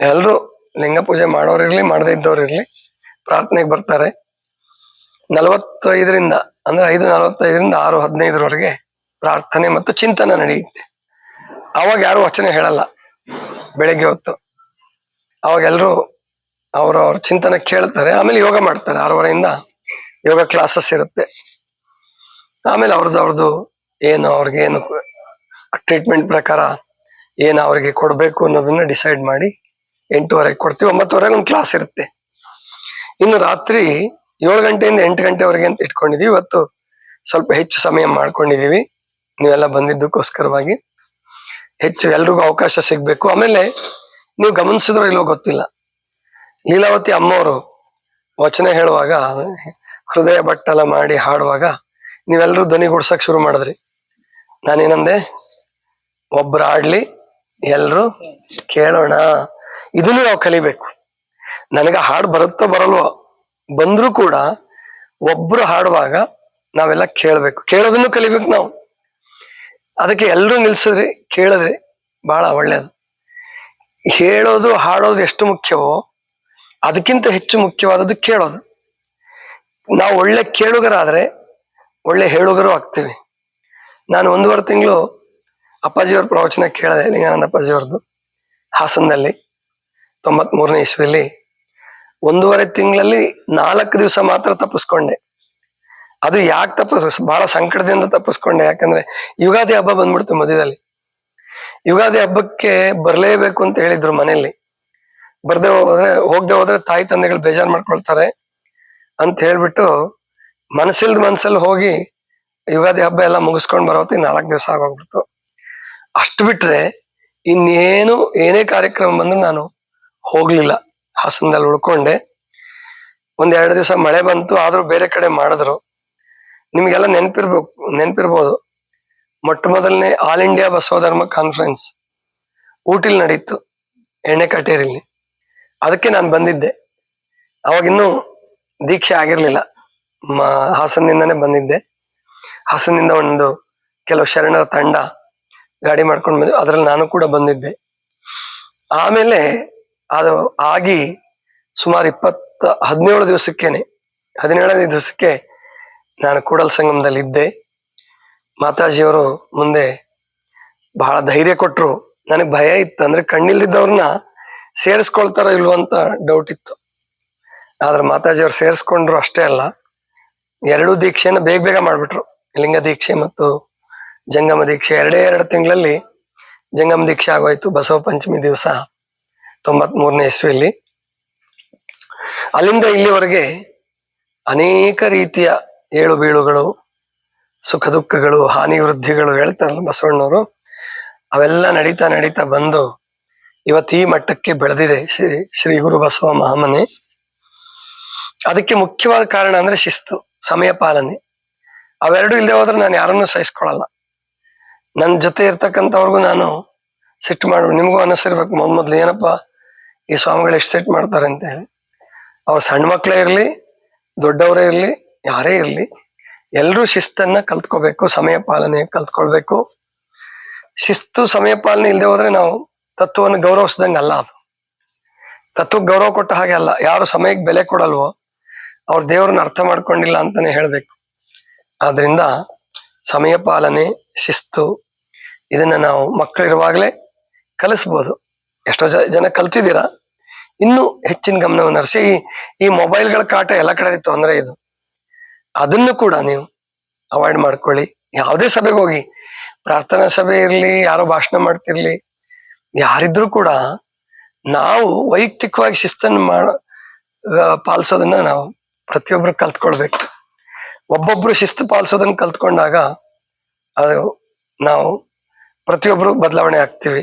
ಎಲ್ಲರೂ ಲಿಂಗ ಪೂಜೆ ಮಾಡೋರಿರ್ಲಿ ಮಾಡದೇ ಇದ್ದವ್ರು ಇರಲಿ, ಪ್ರಾರ್ಥನೆಗೆ ಬರ್ತಾರೆ. ನಲವತ್ತೈದರಿಂದ, ಅಂದ್ರೆ ಐದು ನಲವತ್ತೈದರಿಂದ ಆರು ಹದಿನೈದರವರೆಗೆ ಪ್ರಾರ್ಥನೆ ಮತ್ತು ಚಿಂತನೆ ನಡೆಯುತ್ತೆ. ಅವಾಗ ಯಾರು ವಚನ ಹೇಳಲ್ಲ. ಬೆಳಿಗ್ಗೆ ಹೊತ್ತು. ಅವಾಗೆಲ್ಲರೂ ಅವ್ರವ್ರ ಚಿಂತನೆ ಕೇಳ್ತಾರೆ, ಆಮೇಲೆ ಯೋಗ ಮಾಡ್ತಾರೆ, ಆರೂವರೆಯಿಂದ ಯೋಗ ಕ್ಲಾಸಸ್ ಇರುತ್ತೆ. ಆಮೇಲೆ ಅವ್ರದ್ದು ಅವ್ರದ್ದು ಏನು ಅವ್ರಿಗೆ ಏನು ಟ್ರೀಟ್ಮೆಂಟ್ ಪ್ರಕಾರ ಏನು ಅವ್ರಿಗೆ ಕೊಡಬೇಕು ಅನ್ನೋದನ್ನ ಡಿಸೈಡ್ ಮಾಡಿ ಎಂಟೂವರೆಗೆ ಕೊಡ್ತೀವಿ, ಒಂಬತ್ತುವರೆಗೆ ಒಂದು ಕ್ಲಾಸ್ ಇರುತ್ತೆ. ಇನ್ನು ರಾತ್ರಿ ಏಳು ಗಂಟೆಯಿಂದ ಎಂಟು ಗಂಟೆವರೆಗೆ ಅಂತ ಇಟ್ಕೊಂಡಿದೀವಿ, ಇವತ್ತು ಸ್ವಲ್ಪ ಹೆಚ್ಚು ಸಮಯ ಮಾಡ್ಕೊಂಡಿದೀವಿ. ನೀವೆಲ್ಲ ಬಂದಿದ್ದಕ್ಕೋಸ್ಕರವಾಗಿ ಹೆಚ್ಚು ಎಲ್ರಿಗೂ ಅವಕಾಶ ಸಿಗ್ಬೇಕು. ಆಮೇಲೆ ನೀವು ಗಮನಿಸಿದ್ರೋ ಇಲ್ಲೋ ಗೊತ್ತಿಲ್ಲ. ಲೀಲಾವತಿ ಅಮ್ಮವರು ವಚನ ಹೇಳುವಾಗ, ಹೃದಯ ಬಟ್ಟಲ ಮಾಡಿ ಹಾಡುವಾಗ ನೀವೆಲ್ಲರೂ ಧ್ವನಿಗೂಡ್ಸಕ್ ಶುರು ಮಾಡಿದ್ರಿ. ನಾನೇನಂದೆ? ಒಬ್ರು ಆಡ್ಲಿ ಎಲ್ರು ಕೇಳೋಣ. ಇದನ್ನು ನಾವು ಕಲಿಬೇಕು. ನನಗೆ ಹಾಡು ಬರುತ್ತೋ ಬರಲ್ವೋ, ಬಂದ್ರೂ ಕೂಡ ಒಬ್ರು ಹಾಡುವಾಗ ನಾವೆಲ್ಲ ಕೇಳ್ಬೇಕು. ಕೇಳೋದನ್ನು ಕಲಿಬೇಕು ನಾವು. ಅದಕ್ಕೆ ಎಲ್ಲರೂ ನಿಲ್ಸಿದ್ರಿ, ಕೇಳಿದ್ರಿ ಬಹಳ ಒಳ್ಳೇದು. ಹೇಳೋದು, ಹಾಡೋದು ಎಷ್ಟು ಮುಖ್ಯವೋ, ಅದಕ್ಕಿಂತ ಹೆಚ್ಚು ಮುಖ್ಯವಾದದ್ದು ಕೇಳೋದು. ನಾವು ಒಳ್ಳೆ ಕೇಳುಗರಾದರೆ ಒಳ್ಳೆ ಹೇಳುಗರು ಆಗ್ತೀವಿ. ನಾನು ಒಂದೂವರೆ ತಿಂಗಳು ಅಪ್ಪಾಜಿಯವ್ರ ಪ್ರವಚನ ಕೇಳಿದೆ, ಲಿಂಗಾನಂದ ಅಪ್ಪಾಜಿಯವ್ರದ್ದು, ಹಾಸನದಲ್ಲಿ ತೊಂಬತ್ತ್ ಮೂರನೇ ಇಸ್ವಿಯಲ್ಲಿ ಒಂದೂವರೆ ತಿಂಗಳಲ್ಲಿ ನಾಲ್ಕು ದಿವಸ ಮಾತ್ರ ತಪ್ಪಿಸ್ಕೊಂಡೆ. ಅದು ಯಾಕೆ ತಪ್ಪಿಸ್, ಬಹಳ ಸಂಕಟದಿಂದ ತಪ್ಪಿಸ್ಕೊಂಡೆ. ಯಾಕಂದ್ರೆ ಯುಗಾದಿ ಹಬ್ಬ ಬಂದ್ಬಿಡ್ತು ಮಧ್ಯದಲ್ಲಿ. ಯುಗಾದಿ ಹಬ್ಬಕ್ಕೆ ಬರ್ಲೇಬೇಕು ಅಂತ ಹೇಳಿದ್ರು ಮನೆಯಲ್ಲಿ. ಬರ್ದೆ ಹೋದ್ರೆ, ಹೋಗದೆ ಹೋದ್ರೆ ತಾಯಿ ತಂದೆಗಳು ಬೇಜಾರು ಮಾಡ್ಕೊಳ್ತಾರೆ ಅಂತ ಹೇಳ್ಬಿಟ್ಟು ಮನಸ್ಸಿಲ್ದ ಮನಸ್ಸಲ್ಲಿ ಹೋಗಿ ಯುಗಾದಿ ಹಬ್ಬ ಎಲ್ಲ ಮುಗಿಸ್ಕೊಂಡ್ ಬರೋತ್ತಿಗೆ ನಾಲ್ಕು ದಿವಸ ಆಗೋಗ್ಬಿಡ್ತು. ಅಷ್ಟು ಬಿಟ್ರೆ ಇನ್ನೇನು, ಏನೇ ಕಾರ್ಯಕ್ರಮ ಬಂದ್ರು ನಾನು ಹೋಗ್ಲಿಲ್ಲ. ಹಾಸನದಲ್ಲಿ ಉಳ್ಕೊಂಡೆ. ಒಂದ್ ಎರಡು ದಿವಸ ಮಳೆ ಬಂತು, ಆದ್ರೂ ಬೇರೆ ಕಡೆ ಮಾಡಿದ್ರು. ನಿಮ್ಗೆಲ್ಲ ನೆನಪಿರ್ಬೇಕು, ನೆನಪಿರ್ಬೋದು. ಮೊಟ್ಟ ಮೊದಲನೇ ಆಲ್ ಇಂಡಿಯಾ ಬಸವಧರ್ಮ ಕಾನ್ಫರೆನ್ಸ್ ಊಟಿಲಿ ನಡೀತು, ಎಣ್ಣೆ ಕಟೇರಿಲಿ ಅದಕ್ಕೆ ನಾನು ಬಂದಿದ್ದೆ. ಅವಾಗಿನ್ನೂ ದೀಕ್ಷೆ ಆಗಿರಲಿಲ್ಲ. ಮ ಹಾಸನದಿಂದನೇ ಬಂದಿದ್ದೆ. ಹಾಸನದಿಂದ ಒಂದು ಕೆಲವು ಶರಣರ ತಂಡ ಗಾಡಿ ಮಾಡ್ಕೊಂಡು ಬಂದು ಅದ್ರಲ್ಲಿ ನಾನು ಕೂಡ ಬಂದಿದ್ದೆ. ಆಮೇಲೆ ಅದು ಆಗಿ ಸುಮಾರು ಇಪ್ಪತ್ತ ಹದಿನೇಳು ದಿವಸಕ್ಕೇನೆ, ಹದಿನೇಳನೇ ದಿವಸಕ್ಕೆ ನಾನು ಕೂಡಲ್ ಸಂಗಮದಲ್ಲಿ ಇದ್ದೆ. ಮಾತಾಜಿಯವರು ಮುಂದೆ ಬಹಳ ಧೈರ್ಯ ಕೊಟ್ಟರು ನನಗೆ ಭಯ ಇತ್ತು. ಅಂದ್ರೆ ಕಣ್ಣಿಲ್ದಿದ್ದವ್ರನ್ನ ಸೇರಿಸ್ಕೊಳ್ತಾರೋ ಇಲ್ವೋ ಅಂತ ಡೌಟ್ ಇತ್ತು. ಆದ್ರೆ ಮಾತಾಜಿಯವ್ರು ಸೇರಿಸ್ಕೊಂಡ್ರು ಅಷ್ಟೇ ಅಲ್ಲ. ಎರಡೂ ದೀಕ್ಷೆಯನ್ನು ಬೇಗ ಬೇಗ ಮಾಡ್ಬಿಟ್ರು. ಲಿಂಗ ದೀಕ್ಷೆ ಮತ್ತು ಜಂಗಮ ದೀಕ್ಷೆ. ಎರಡೇ ಎರಡು ತಿಂಗಳಲ್ಲಿ ಜಂಗಮ ದೀಕ್ಷೆ ಆಗೋಯ್ತು. ಬಸವ ಪಂಚಮಿ ದಿವಸ ತೊಂಬತ್ ಮೂರನೇ ಇಸ್ವಿಯಲ್ಲಿ. ಅಲ್ಲಿಂದ ಇಲ್ಲಿವರೆಗೆ ಅನೇಕ ರೀತಿಯ ಏಳು ಬೀಳುಗಳು, ಸುಖ ದುಃಖಗಳು, ಹಾನಿ ವೃದ್ಧಿಗಳು ಹೇಳ್ತಾರಲ್ಲ ಬಸವಣ್ಣವರು, ಅವೆಲ್ಲ ನಡೀತಾ ನಡೀತಾ ಬಂದು ಇವತ್ತು ಈ ಮಟ್ಟಕ್ಕೆ ಬೆಳೆದಿದೆ ಶ್ರೀ ಶ್ರೀ ಗುರು ಬಸವ ಮಹಾಮನೆ. ಅದಕ್ಕೆ ಮುಖ್ಯವಾದ ಕಾರಣ ಅಂದ್ರೆ ಶಿಸ್ತು, ಸಮಯ ಪಾಲನೆ. ಅವೆರಡು ಇಲ್ಲದೆ ಹೋದ್ರೆ ನಾನು ಯಾರನ್ನು ಸಹಿಸ್ಕೊಳಲ್ಲ ನನ್ನ ಜೊತೆ ಇರ್ತಕ್ಕಂಥವ್ರಿಗೂ ನಾನು ಸಿಟ್ಟು ಮಾಡ ನಿಮಗೂ ಅನಿಸಿರ್ಬೇಕು ಮೊದ್ ಮೊದ್ಲು ಏನಪ್ಪ, ಈ ಸ್ವಾಮಿಗಳು ಎಷ್ಟು ಸಿಟ್ಟು ಮಾಡ್ತಾರೆ ಅಂತ ಹೇಳಿ. ಅವ್ರು ಸಣ್ಣ ಮಕ್ಕಳೇ ಇರಲಿ, ದೊಡ್ಡವರೇ ಇರಲಿ ಯಾರೇ ಇರಲಿ ಎಲ್ಲರೂ ಶಿಸ್ತನ್ನ ಕಲ್ತ್ಕೋಬೇಕು, ಸಮಯ ಪಾಲನೆ ಕಲ್ತ್ಕೊಳ್ಬೇಕು. ಶಿಸ್ತು, ಸಮಯ ಪಾಲನೆ ಇಲ್ಲದೆ ಹೋದ್ರೆ ನಾವು ತತ್ವವನ್ನು ಗೌರವಿಸ್ದಂಗೆ ಅಲ್ಲ ಅದು. ತತ್ವಕ್ಕೆ ಗೌರವ ಕೊಟ್ಟ ಹಾಗೆ ಅಲ್ಲ, ಯಾರು ಸಮಯಕ್ಕೆ ಬೆಲೆ ಕೊಡಲ್ವೋ ಅವ್ರ ದೇವ್ರನ್ನ ಅರ್ಥ ಮಾಡ್ಕೊಂಡಿಲ್ಲ ಅಂತಾನೆ ಹೇಳ್ಬೇಕು. ಆದ್ರಿಂದ ಸಮಯ ಪಾಲನೆ, ಶಿಸ್ತು, ಇದನ್ನ ನಾವು ಮಕ್ಕಳಿರುವಾಗಲೇ ಕಲಿಸ್ಬೋದು. ಎಷ್ಟೋ ಜನ ಕಲ್ತಿದ್ದೀರಾ? ಇನ್ನೂ ಹೆಚ್ಚಿನ ಗಮನವನ್ನು ಹರಿಸಿ. ಈ ಮೊಬೈಲ್ಗಳ ಕಾಟ ಎಲ್ಲ ಕಡೆ ಇತ್ತು ಅಂದ್ರೆ ಇದು. ಅದನ್ನು ಕೂಡ ನೀವು ಅವಾಯ್ಡ್ ಮಾಡ್ಕೊಳ್ಳಿ. ಯಾವುದೇ ಸಭೆಗೆ ಹೋಗಿ, ಪ್ರಾರ್ಥನಾ ಸಭೆ ಇರಲಿ, ಯಾರೋ ಭಾಷಣ ಮಾಡ್ತಿರ್ಲಿ, ಯಾರಿದ್ರು ಕೂಡ ನಾವು ವೈಯಕ್ತಿಕವಾಗಿ ಶಿಸ್ತನ್ನು ಮಾಡ ಪಾಲಿಸೋದನ್ನ ನಾವು ಪ್ರತಿಯೊಬ್ರು ಕಲ್ತ್ಕೊಳ್ಬೇಕು. ಒಬ್ಬೊಬ್ರು ಶಿಸ್ತು ಪಾಲಿಸೋದನ್ನ ಕಲ್ತ್ಕೊಂಡಾಗ ಅದು ನಾವು ಪ್ರತಿಯೊಬ್ರು ಬದಲಾವಣೆ ಆಗ್ತೀವಿ.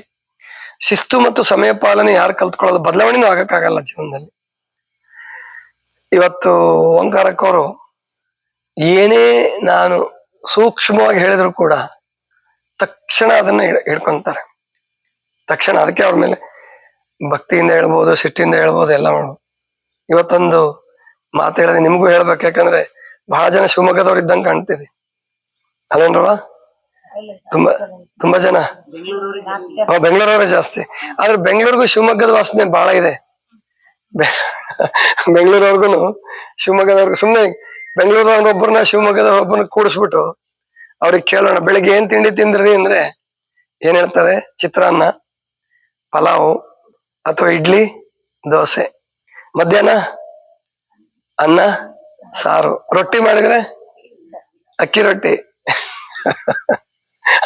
ಶಿಸ್ತು ಮತ್ತು ಸಮಯ ಪಾಲನೆ ಯಾರು ಕಲ್ತ್ಕೊಳ್ಳೋದು ಬದಲಾವಣೆನೂ ಆಗಕ್ಕಾಗಲ್ಲ ಜೀವನದಲ್ಲಿ. ಇವತ್ತು ಓಂಕಾರಕ್ಕವರು ಏನೇ ನಾನು ಸೂಕ್ಷ್ಮವಾಗಿ ಹೇಳಿದ್ರು ಕೂಡ ತಕ್ಷಣ ಅದನ್ನ ಹಿಡ್- ಹಿಡ್ಕೊಂತಾರೆ ತಕ್ಷಣ ಅದಕ್ಕೆ ಅವ್ರ ಮೇಲೆ ಭಕ್ತಿಯಿಂದ ಹೇಳ್ಬೋದು ಸಿಟ್ಟಿಂದ ಹೇಳ್ಬೋದು ಎಲ್ಲ ಮಾಡ್ಬೋದು. ಇವತ್ತೊಂದು ಮಾತು ಹೇಳಿದ್ರೆ ನಿಮಗೂ ಹೇಳ್ಬೇಕು ಯಾಕಂದ್ರೆ ಬಹಳ ಜನ ಶಿವಮೊಗ್ಗದವ್ರು ಇದ್ದಂಗೆ ಕಾಣ್ತೀರಿ. ಅಲ್ಲೇನ್ರವ ತುಂಬಾ ತುಂಬಾ ಜನ? ಬೆಂಗಳೂರವರೇ ಜಾಸ್ತಿ ಆದ್ರೆ ಬೆಂಗಳೂರಿಗೂ ಶಿವಮೊಗ್ಗದ ವಾಸನೆ ಬಹಳ ಇದೆ. ಬೆಂಗಳೂರವ್ರಿಗೂ ಶಿವಮೊಗ್ಗದವ್ರಿಗೂ ಸುಮ್ಮನೆ ಬೆಂಗಳೂರವ್ರ ಒಬ್ಬರನ್ನ ಶಿವಮೊಗ್ಗದ ಒಬ್ಬರನ್ನ ಕೂಡಿಸ್ಬಿಟ್ಟು ಅವ್ರಿಗೆ ಕೇಳೋಣ, ಬೆಳಿಗ್ಗೆ ಏನ್ ತಿಂಡಿ ತಿಂದ್ರಿ ಅಂದ್ರೆ ಏನ್ ಹೇಳ್ತಾರೆ? ಚಿತ್ರಾನ್ನ, ಪಲಾವು ಅಥವಾ ಇಡ್ಲಿ, ದೋಸೆ. ಮಧ್ಯಾಹ್ನ ಅನ್ನ, ಸಾರು. ರೊಟ್ಟಿ ಮಾಡಿದ್ರೆ ಅಕ್ಕಿ ರೊಟ್ಟಿ.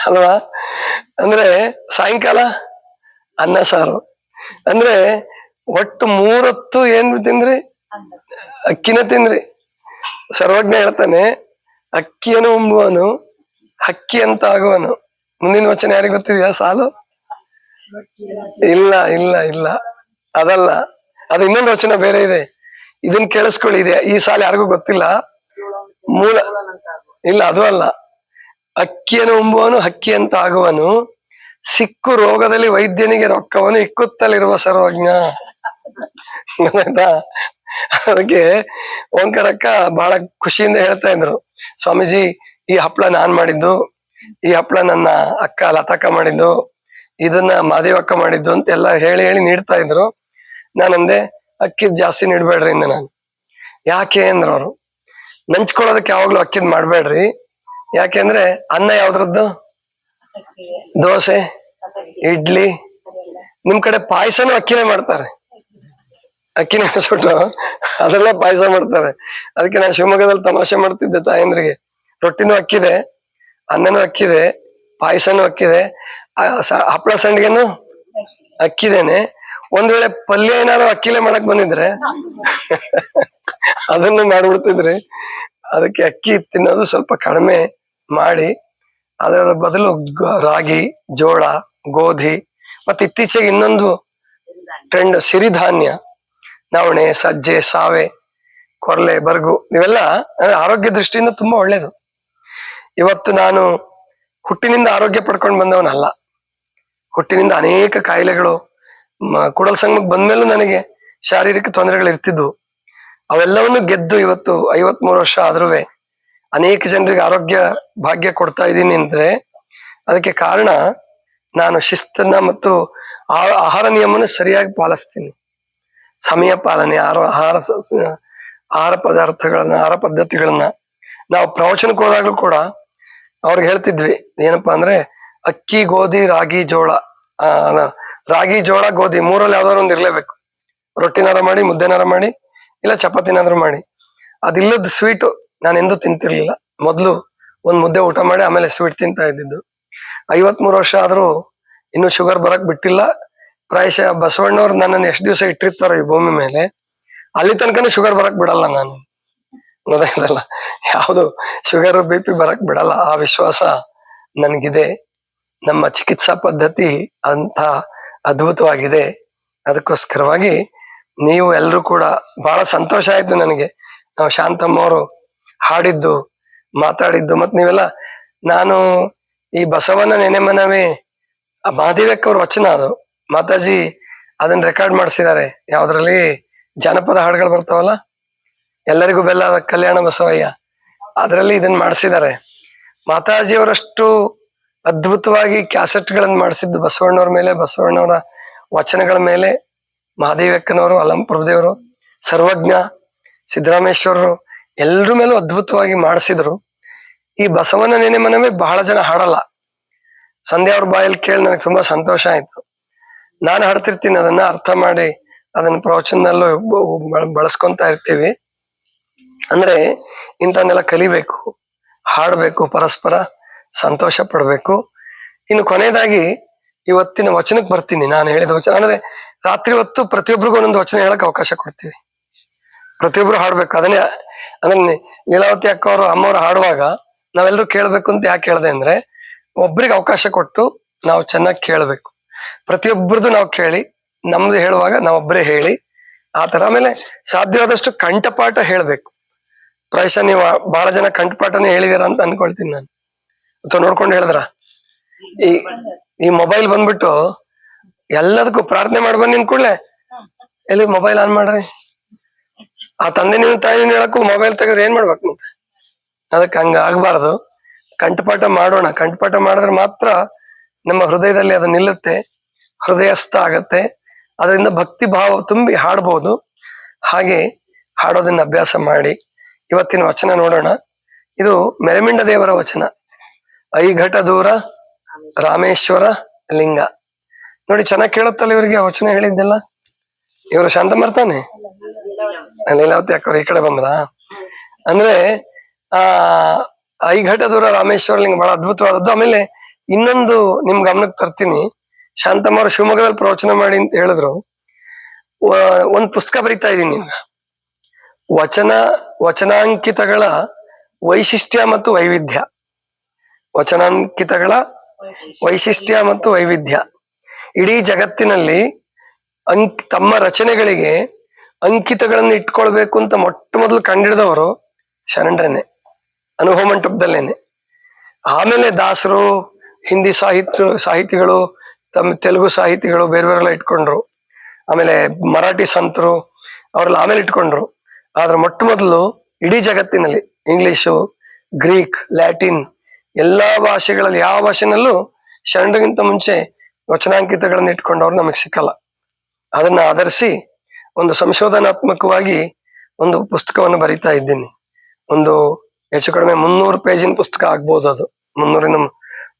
ಅಲ್ವಾ? ಅಂದ್ರೆ ಸಾಯಂಕಾಲ ಅನ್ನ, ಸಾರು. ಅಂದ್ರೆ ಒಟ್ಟು ಮೂರತ್ತು ಏನ್ ತಿಂದ್ರಿ? ಅಕ್ಕಿನ ತಿಂದ್ರಿ. ಸರ್ವಜ್ಞ ಹೇಳ್ತಾನೆ ಅಕ್ಕಿಯನ್ನು ಉಂಬುವನು ಹಕ್ಕಿ ಅಂತ ಆಗುವನು ಮುಂದಿನ ವಚನ ಯಾರಿಗೆ ಗೊತ್ತಿದೆಯಾ? ಸಾಲು? ಇಲ್ಲ ಇಲ್ಲ ಇಲ್ಲ. ಅದಲ್ಲ, ಅದು ಇನ್ನೊಂದು ವಚನ ಬೇರೆ ಇದೆ. ಇದನ್ನ ಕೇಳಿಸ್ಕೊಳ್ಳಿ, ಇದೆ. ಈ ಸಾಲ ಯಾರಿಗೂ ಗೊತ್ತಿಲ್ಲ. ಮೂಲ, ಇಲ್ಲ, ಅದು ಅಲ್ಲ. ಅಕ್ಕಿಯನ್ನು ಉಂಬುವನು ಹಕ್ಕಿ ಅಂತ ಆಗುವನು ಸಿಕ್ಕು ರೋಗದಲ್ಲಿ ವೈದ್ಯನಿಗೆ ರೊಕ್ಕವನು ಇಕ್ಕುತ್ತಲಿರುವ ಸರ್ವಜ್ಞ. ಅದಕ್ಕೆ ಓಂಕಾರಕ್ಕ ಬಹಳ ಖುಷಿಯಿಂದ ಹೇಳ್ತಾ ಇದ್ರು. ಸ್ವಾಮೀಜಿ, ಈ ಹಪ್ಪಳ ನಾನ್ ಮಾಡಿದ್ದು, ಈ ಹಪ್ಪಳ ನನ್ನ ಅಕ್ಕ ಲತಕ್ಕ ಮಾಡಿದ್ದು, ಇದನ್ನ ಮಾದೇವಕ್ಕ ಮಾಡಿದ್ದು ಅಂತ ಎಲ್ಲ ಹೇಳಿ ಹೇಳಿ ನೀಡ್ತಾ ಇದ್ರು. ನಾನಂದೆ ಅಕ್ಕಿದ್ ಜಾಸ್ತಿ ನೀಡ್ಬೇಡ್ರಿ ಇನ್ನು ನಾನು. ಯಾಕೆ ಅಂದ್ರ ಅವರು? ನಂಚ್ಕೊಳ್ಳೋದಕ್ಕೆ ಯಾವಾಗ್ಲೂ ಅಕ್ಕಿದ್ ಮಾಡ್ಬೇಡ್ರಿ. ಯಾಕೆಂದ್ರೆ ಅನ್ನ ಯಾವ್ದ್ರದ್ದು? ದೋಸೆ, ಇಡ್ಲಿ. ನಿಮ್ ಕಡೆ ಪಾಯಸನೂ ಅಕ್ಕಿನೇ ಮಾಡ್ತಾರೆ. ಅಕ್ಕಿನೇ ಸುಟ್ಟು ಅದೆಲ್ಲ ಪಾಯಸ ಮಾಡ್ತಾರೆ. ಅದಕ್ಕೆ ನಾನು ಶಿವಮೊಗ್ಗದಲ್ಲಿ ತಮಾಷೆ ಮಾಡ್ತಿದ್ದೆ ತಾಯಂದ್ರಿಗೆ. ರೊಟ್ಟಿನೂ ಅಕ್ಕಿದೆ, ಅನ್ನನೂ ಅಕ್ಕಿದೆ, ಪಾಯಸನೂ ಅಕ್ಕಿದೆ ಹಪ್ಪಳ ಸಂಡಿಗೆನು ಅಕ್ಕಿದೇನೆ. ಒಂದ್ ವೇಳೆ ಪಲ್ಯ ಏನಾದ್ರು ಅಕ್ಕಿಲೇ ಮಾಡಕ್ ಬಂದಿದ್ರೆ ಅದನ್ನು ಮಾಡ್ಬಿಡ್ತಿದ್ರಿ. ಅದಕ್ಕೆ ಅಕ್ಕಿ ತಿನ್ನೋದು ಸ್ವಲ್ಪ ಕಡಿಮೆ ಮಾಡಿ, ಅದರ ಬದಲು ರಾಗಿ, ಜೋಳ, ಗೋಧಿ, ಮತ್ತೆ ಇತ್ತೀಚೆಗೆ ಇನ್ನೊಂದು ಟ್ರೆಂಡ್ ಸಿರಿಧಾನ್ಯ. ನವಣೆ, ಸಜ್ಜೆ, ಸಾವೆ, ಕೊರಲೆ, ಬರ್ಗು ಇವೆಲ್ಲ ಆರೋಗ್ಯ ದೃಷ್ಟಿಯಿಂದ ತುಂಬಾ ಒಳ್ಳೇದು. ಇವತ್ತು ನಾನು ಹುಟ್ಟಿನಿಂದ ಆರೋಗ್ಯ ಪಡ್ಕೊಂಡು ಬಂದವನಲ್ಲ. ಹುಟ್ಟಿನಿಂದ ಅನೇಕ ಕಾಯಿಲೆಗಳು, ಮ- ಸಂಘಕ್ಕೆ ಬಂದ್ಮೇಲೂ ನನಗೆ ಶಾರೀರಿಕ ತೊಂದರೆಗಳು ಇರ್ತಿದ್ವು. ಅವೆಲ್ಲವನ್ನು ಗೆದ್ದು ಇವತ್ತು ಐವತ್ಮೂರು ವರ್ಷ ಆದ್ರೂ ಅನೇಕ ಜನರಿಗೆ ಆರೋಗ್ಯ ಭಾಗ್ಯ ಕೊಡ್ತಾ ಇದ್ದೀನಿ ಅಂದ್ರೆ ಅದಕ್ಕೆ ಕಾರಣ ನಾನು ಶಿಸ್ತನ್ನ ಮತ್ತು ಆಹಾರ ನಿಯಮನ ಸರಿಯಾಗಿ ಪಾಲಿಸ್ತೀನಿ. ಸಮಯ ಪಾಲನೆ ಆಹಾರ ಆಹಾರ ಆಹಾರ ಪದಾರ್ಥಗಳನ್ನ, ಆಹಾರ ಪದ್ಧತಿಗಳನ್ನ ನಾವು ಪ್ರವಚನಕ್ಕೆ ಹೋದಾಗಲೂ ಕೂಡ ಅವ್ರಿಗೆ ಹೇಳ್ತಿದ್ವಿ, ಏನಪ್ಪಾ ಅಂದ್ರೆ ಅಕ್ಕಿ, ಗೋಧಿ, ರಾಗಿ, ಜೋಳ ರಾಗಿ, ಜೋಳ, ಗೋಧಿ ಮೂರಲ್ಲಿ ಯಾವ್ದಾದ್ರು ಒಂದು ಇರ್ಲೇಬೇಕು. ರೊಟ್ಟಿನಾರ ಮಾಡಿ ಮುದ್ದೆನಾರ ಮಾಡಿ, ಇಲ್ಲ ಚಪಾತಿನಾದ್ರು ಮಾಡಿ. ಅದಿಲ್ಲದ ಸ್ವೀಟ್ ನಾನು ಎಂದೂ ತಿಂತಿರ್ಲಿಲ್ಲ. ಮೊದಲು ಒಂದ್ ಮುದ್ದೆ ಊಟ ಮಾಡಿ ಆಮೇಲೆ ಸ್ವೀಟ್ ತಿಂತಾ ಇದ್ದಿದ್ದು. ಐವತ್ಮೂರು ವರ್ಷ ಆದ್ರೂ ಇನ್ನು ಶುಗರ್ ಬರಕ್ ಬಿಟ್ಟಿಲ್ಲ. ಪ್ರಾಯಶಃ ಬಸವಣ್ಣವ್ರು ನನ್ನನ್ನು ಎಷ್ಟು ದಿವಸ ಇಟ್ಟಿರ್ತಾರೋ ಈ ಭೂಮಿ ಮೇಲೆ, ಅಲ್ಲಿ ತನಕನೂ ಶುಗರ್ ಬರಕ್ ಬಿಡಲ್ಲ ನಾನು. ಗೊತ್ತಾಯ್ತಲ್ಲ ಯಾವುದು ಶುಗರ್ ಬಿ ಪಿ ಬರಕ್ ಬಿಡಲ್ಲ. ಆ ವಿಶ್ವಾಸ ನನಗಿದೆ. ನಮ್ಮ ಚಿಕಿತ್ಸಾ ಪದ್ಧತಿ ಅಂತ ಅದ್ಭುತವಾಗಿದೆ. ಅದಕ್ಕೋಸ್ಕರವಾಗಿ ನೀವು ಎಲ್ಲರೂ ಕೂಡ ಬಹಳ ಸಂತೋಷ ಆಯ್ತು ನನಗೆ. ನಾವು ಶಾಂತಮ್ಮ ಅವರು ಹಾಡಿದ್ದು, ಮಾತಾಡಿದ್ದು, ಮತ್ತೆ ನೀವೆಲ್ಲ ನಾನು ಈ ಬಸವನ ನೆನೆ ಮನವೇ, ಆ ಮಹಾದೇವಕ್ಕ ಅವ್ರ ವಚನ ಅದು. ಮಾತಾಜಿ, ಅದನ್ನ ರೆಕಾರ್ಡ್ ಮಾಡಿಸಿದ್ದಾರೆ ಯಾವ್ದ್ರಲ್ಲಿ? ಜಾನಪದ ಹಾಡುಗಳು ಬರ್ತಾವಲ್ಲ? ಎಲ್ಲರಿಗೂ ಬೆಲ್ಲ ಕಲ್ಯಾಣ ಬಸವಯ್ಯ. ಅದರಲ್ಲಿ ಇದನ್ನ ಮಾಡಿಸಿದ್ದಾರೆ ಮಾತಾಜಿಯವರಷ್ಟು ಅದ್ಭುತವಾಗಿ ಕ್ಯಾಸೆಟ್ಗಳನ್ನು ಮಾಡಿಸಿದ್ದು ಬಸವಣ್ಣವ್ರ ಮೇಲೆ, ಬಸವಣ್ಣವರ ವಚನಗಳ ಮೇಲೆ, ಮಹಾದೇವಕ್ಕನವರು ಅಲಂ ಪ್ರಭುದೇವರು, ಸರ್ವಜ್ಞ, ಸಿದ್ದರಾಮೇಶ್ವರರು, ಎಲ್ರ ಮೇಲೂ ಅದ್ಭುತವಾಗಿ ಮಾಡಿಸಿದ್ರು. ಈ ಬಸವನ ನೆನೆ ಮನವೇ ಬಹಳ ಜನ ಹಾಡಲ್ಲ. ಸಂಧ್ಯಾ ಅವ್ರ ಬಾಯಲ್ಲಿ ಕೇಳಿ ನನಗೆ ತುಂಬಾ ಸಂತೋಷ ಆಯ್ತು. ನಾನು ಹಾಡ್ತಿರ್ತೀನಿ ಅದನ್ನ ಅರ್ಥ ಮಾಡಿ, ಅದನ್ನ ಪ್ರವಚನದಲ್ಲೂ ಬಳಸ್ಕೊಂತ ಇರ್ತೀವಿ. ಅಂದ್ರೆ ಇಂಥನ್ನೆಲ್ಲ ಕಲಿಬೇಕು, ಹಾಡಬೇಕು, ಪರಸ್ಪರ ಸಂತೋಷ ಪಡಬೇಕು. ಇನ್ನು ಕೊನೆಯದಾಗಿ ಇವತ್ತಿನ ವಚನಕ್ಕೆ ಬರ್ತೀನಿ, ನಾನು ಹೇಳಿದ ವಚನ. ಅಂದ್ರೆ ರಾತ್ರಿ ಹೊತ್ತು ಪ್ರತಿಯೊಬ್ಬರಿಗೂ ಒಂದೊಂದು ವಚನ ಹೇಳಕ್ ಅವಕಾಶ ಕೊಡ್ತೀವಿ. ಪ್ರತಿಯೊಬ್ರು ಹಾಡ್ಬೇಕು, ಅದನ್ನೇ, ಅಂದ್ರೆ ನಿ- ಲೀಲಾವತಿ ಅಕ್ಕ ಅವರು ಅಮ್ಮವ್ರು ಹಾಡುವಾಗ ನಾವೆಲ್ಲರೂ ಕೇಳಬೇಕು ಅಂತ ಯಾಕೆ ಹೇಳ್ದೆ ಅಂದ್ರೆ, ಒಬ್ರಿಗೆ ಅವಕಾಶ ಕೊಟ್ಟು ನಾವು ಚೆನ್ನಾಗಿ ಕೇಳ್ಬೇಕು. ಪ್ರತಿಯೊಬ್ಬರದು ನಾವು ಕೇಳಿ, ನಮ್ದು ಹೇಳುವಾಗ ನಾವೊಬ್ಬರೇ ಹೇಳಿ, ಆ ತರ ಆಮೇಲೆ ಸಾಧ್ಯವಾದಷ್ಟು ಕಂಠಪಾಠ ಹೇಳ್ಬೇಕು. ಪ್ರಾಯಶಃ ನೀವು ಬಹಳ ಜನ ಕಂಠಪಾಠನೇ ಹೇಳಿದೀರ ಅಂತ ಅನ್ಕೊಳ್ತೀನಿ ನಾನು. ಅಥವಾ ನೋಡ್ಕೊಂಡು ಹೇಳಿದ್ರ? ಈ ಈ ಮೊಬೈಲ್ ಬಂದ್ಬಿಟ್ಟು ಎಲ್ಲದಕ್ಕೂ ಪ್ರಾರ್ಥನೆ ಮಾಡಿ ಬಂದಿನ ಕೂಡಲೇ. ಎಲ್ಲಿ ಮೊಬೈಲ್ ಆನ್ ಮಾಡ್ರಿ? ಆ ತಂದೆ ನೀವು ತಾಯಿ ಹೇಳಕ್ಕೂ ಮೊಬೈಲ್ ತೆಗೆದ್ರೆ ಏನ್ ಮಾಡ್ಬೇಕು ಮತ್ತೆ? ಅದಕ್ಕೆ ಹಂಗ ಆಗ್ಬಾರ್ದು ಕಂಠಪಾಠ ಮಾಡೋಣ. ಕಂಠಪಾಠ ಮಾಡಿದ್ರೆ ಮಾತ್ರ ನಮ್ಮ ಹೃದಯದಲ್ಲಿ ಅದು ನಿಲ್ಲುತ್ತೆ, ಹೃದಯಸ್ಥ ಆಗತ್ತೆ. ಅದರಿಂದ ಭಕ್ತಿ ಭಾವ ತುಂಬಿ ಹಾಡಬಹುದು ಹಾಗೆ ಹಾಡೋದನ್ನ ಅಭ್ಯಾಸ ಮಾಡಿ. ಇವತ್ತಿನ ವಚನ ನೋಡೋಣ. ಇದು ಮೆರೆಮಿಂಡ ದೇವರ ವಚನ. ಐಘಟ ದೂರ ರಾಮೇಶ್ವರ ಲಿಂಗ. ನೋಡಿ, ಚೆನ್ನಾಗಿ ಕೇಳುತ್ತಲ್ಲ ಇವರಿಗೆ ವಚನ ಹೇಳಿದ್ದೆಲ್ಲ? ಇವರು ಶಾಂತ ಮಾಡ್ತಾನೆ ಲೀಲಾವತಿ ಅಕ್ಕವ್ರು ಈ ಕಡೆ ಬಂದ್ರ? ಅಂದ್ರೆ, ಆ, ಐಘಟ ದೂರ ರಾಮೇಶ್ವರ ಲಿಂಗ ಬಹಳ ಅದ್ಭುತವಾದದ್ದು. ಆಮೇಲೆ ಇನ್ನೊಂದು ನಿಮ್ ಗಮನಕ್ಕೆ ತರ್ತೀನಿ. ಶಾಂತಮ್ಮ ಅವರು ಶಿವಮೊಗ್ಗದಲ್ಲಿ ಪ್ರವಚನ ಮಾಡಿ ಅಂತ ಹೇಳಿದ್ರು. ಒಂದ್ ಪುಸ್ತಕ ಬರೀತಾ ಇದೀನಿ ವಚನ, ವಚನಾಂಕಿತಗಳ ವೈಶಿಷ್ಟ್ಯ ಮತ್ತು ವೈವಿಧ್ಯ. ವಚನಾಂಕಿತಗಳ ವೈಶಿಷ್ಟ್ಯ ಮತ್ತು ವೈವಿಧ್ಯ. ಇಡೀ ಜಗತ್ತಿನಲ್ಲಿ ಅಂಕ್, ತಮ್ಮ ರಚನೆಗಳಿಗೆ ಅಂಕಿತಗಳನ್ನು ಇಟ್ಕೊಳ್ಬೇಕು ಅಂತ ಮೊಟ್ಟ ಮೊದಲು ಕಂಡಿಡಿದವರು ಶರಣರೇನೆ ಅನುಭವ ಮಂಟಪದಲ್ಲೇನೆ ಆಮೇಲೆ ದಾಸರು ಹಿಂದಿ ಸಾಹಿತ್ಯ, ಸಾಹಿತಿಗಳು, ತಮ್ಮ ತೆಲುಗು ಸಾಹಿತಿಗಳು ಬೇರೆ ಬೇರೆಲ್ಲ ಇಟ್ಕೊಂಡ್ರು. ಆಮೇಲೆ ಮರಾಠಿ ಸಂತರು ಅವರೆಲ್ಲ ಆಮೇಲೆ ಇಟ್ಕೊಂಡ್ರು. ಆದ್ರೆ ಮೊಟ್ಟ ಮೊದಲು ಇಡೀ ಜಗತ್ತಿನಲ್ಲಿ ಇಂಗ್ಲಿಷು, ಗ್ರೀಕ್, ಲ್ಯಾಟಿನ್ ಎಲ್ಲಾ ಭಾಷೆಗಳಲ್ಲಿ ಯಾವ ಭಾಷೆನಲ್ಲೂ ಶರಣರಿಗಿಂತ ಮುಂಚೆ ವಚನಾಂಕಿತಗಳನ್ನು ಇಟ್ಕೊಂಡವ್ರು ನಮಗೆ ಸಿಕ್ಕಲ್ಲ. ಅದನ್ನ ಆಧರಿಸಿ ಒಂದು ಸಂಶೋಧನಾತ್ಮಕವಾಗಿ ಒಂದು ಪುಸ್ತಕವನ್ನು ಬರಿತಾ ಇದ್ದೀನಿ. ಒಂದು ಹೆಚ್ಚು ಕಡಿಮೆ ಮುನ್ನೂರು ಪೇಜಿನ ಪುಸ್ತಕ ಆಗ್ಬೋದು ಅದು. ಮುನ್ನೂರಿಂದ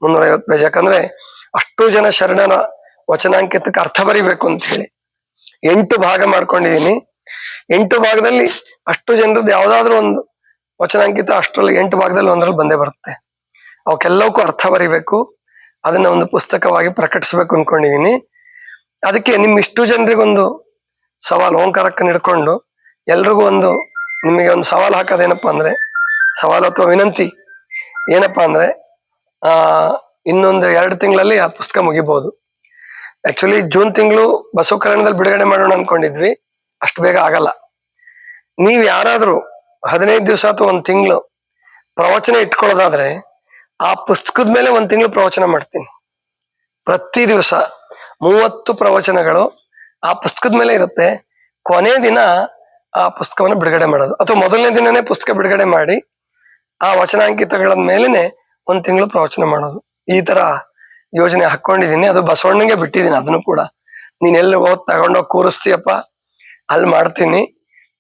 ಮುನ್ನೂರ ಐವತ್ತು ಪೇಜ್. ಯಾಕಂದ್ರೆ ಅಷ್ಟು ಜನ ಶರಣನ ವಚನಾಂಕಿತಕ್ಕೆ ಅರ್ಥ ಬರಿಬೇಕು ಅಂತ ಹೇಳಿ ಎಂಟು ಭಾಗ ಮಾಡ್ಕೊಂಡಿದೀನಿ ಎಂಟು ಭಾಗದಲ್ಲಿ ಅಷ್ಟು ಜನರದ್ದು ಯಾವ್ದಾದ್ರು ಒಂದು ವಚನಾಂಕಿತ ಅಷ್ಟರಲ್ಲಿ ಎಂಟು ಭಾಗದಲ್ಲಿ ಒಂದರಲ್ಲಿ ಬಂದೇ ಬರುತ್ತೆ. ಅವಕ್ಕೆಲ್ಲವಕ್ಕೂ ಅರ್ಥ ಬರಿಬೇಕು. ಅದನ್ನ ಒಂದು ಪುಸ್ತಕವಾಗಿ ಪ್ರಕಟಿಸ್ಬೇಕು ಅನ್ಕೊಂಡಿದೀನಿ ಅದಕ್ಕೆ ನಿಮ್ ಇಷ್ಟು ಜನರಿಗೊಂದು ಸವಾಲು, ಓಂಕಾರಕ್ಕೆ ಹಿಡ್ಕೊಂಡು ಎಲ್ರಿಗೂ ಒಂದು ನಿಮಗೆ ಒಂದು ಸವಾಲು ಹಾಕೋದೇನಪ್ಪ ಅಂದ್ರೆ, ಸವಾಲು ಅಥವಾ ವಿನಂತಿ ಏನಪ್ಪಾ ಅಂದ್ರೆ ಆ, ಇನ್ನೊಂದು ಎರಡು ತಿಂಗಳಲ್ಲಿ ಆ ಪುಸ್ತಕ ಮುಗಿಬಹುದು ಆಕ್ಚುಲಿ ಜೂನ್ ತಿಂಗಳು ಬಸವ ಕಲ್ಯಾಣದಲ್ಲಿ ಬಿಡುಗಡೆ ಮಾಡೋಣ ಅನ್ಕೊಂಡಿದ್ವಿ. ಅಷ್ಟು ಬೇಗ ಆಗಲ್ಲ. ನೀವ್ ಯಾರಾದ್ರೂ ಹದಿನೈದು ದಿವಸ ಅಥವಾ ಒಂದು ತಿಂಗಳು ಪ್ರವಚನ ಇಟ್ಕೊಳ್ಳೋದಾದ್ರೆ ಆ ಪುಸ್ತಕದ ಮೇಲೆ ಒಂದು ತಿಂಗಳು ಪ್ರವಚನ ಮಾಡ್ತೀನಿ. ಪ್ರತಿ ದಿವಸ ಮೂವತ್ತು ಪ್ರವಚನಗಳು ಆ ಪುಸ್ತಕದ ಮೇಲೆ ಇರುತ್ತೆ. ಕೊನೆ ದಿನ ಆ ಪುಸ್ತಕವನ್ನು ಬಿಡುಗಡೆ ಮಾಡೋದು. ಅಥವಾ ಮೊದಲನೇ ದಿನನೇ ಪುಸ್ತಕ ಬಿಡುಗಡೆ ಮಾಡಿ ಆ ವಚನಾಂಕಿತಗಳ ಮೇಲೆನೆ ಒಂದ್ ತಿಂಗಳು ಪ್ರವಚನ ಮಾಡೋದು. ಈ ತರ ಯೋಜನೆ ಹಾಕೊಂಡಿದೀನಿ. ಅದು ಬಸವಣ್ಣಗೆ ಬಿಟ್ಟಿದ್ದೀನಿ ಅದನ್ನು ಕೂಡ. ನೀನ್ ಎಲ್ಲಿ ಹೋದ್ ತಗೊಂಡೋಗಿ ಕೂರಿಸ್ತೀಯಪ್ಪ? ಅಲ್ಲಿ ಮಾಡ್ತೀನಿ.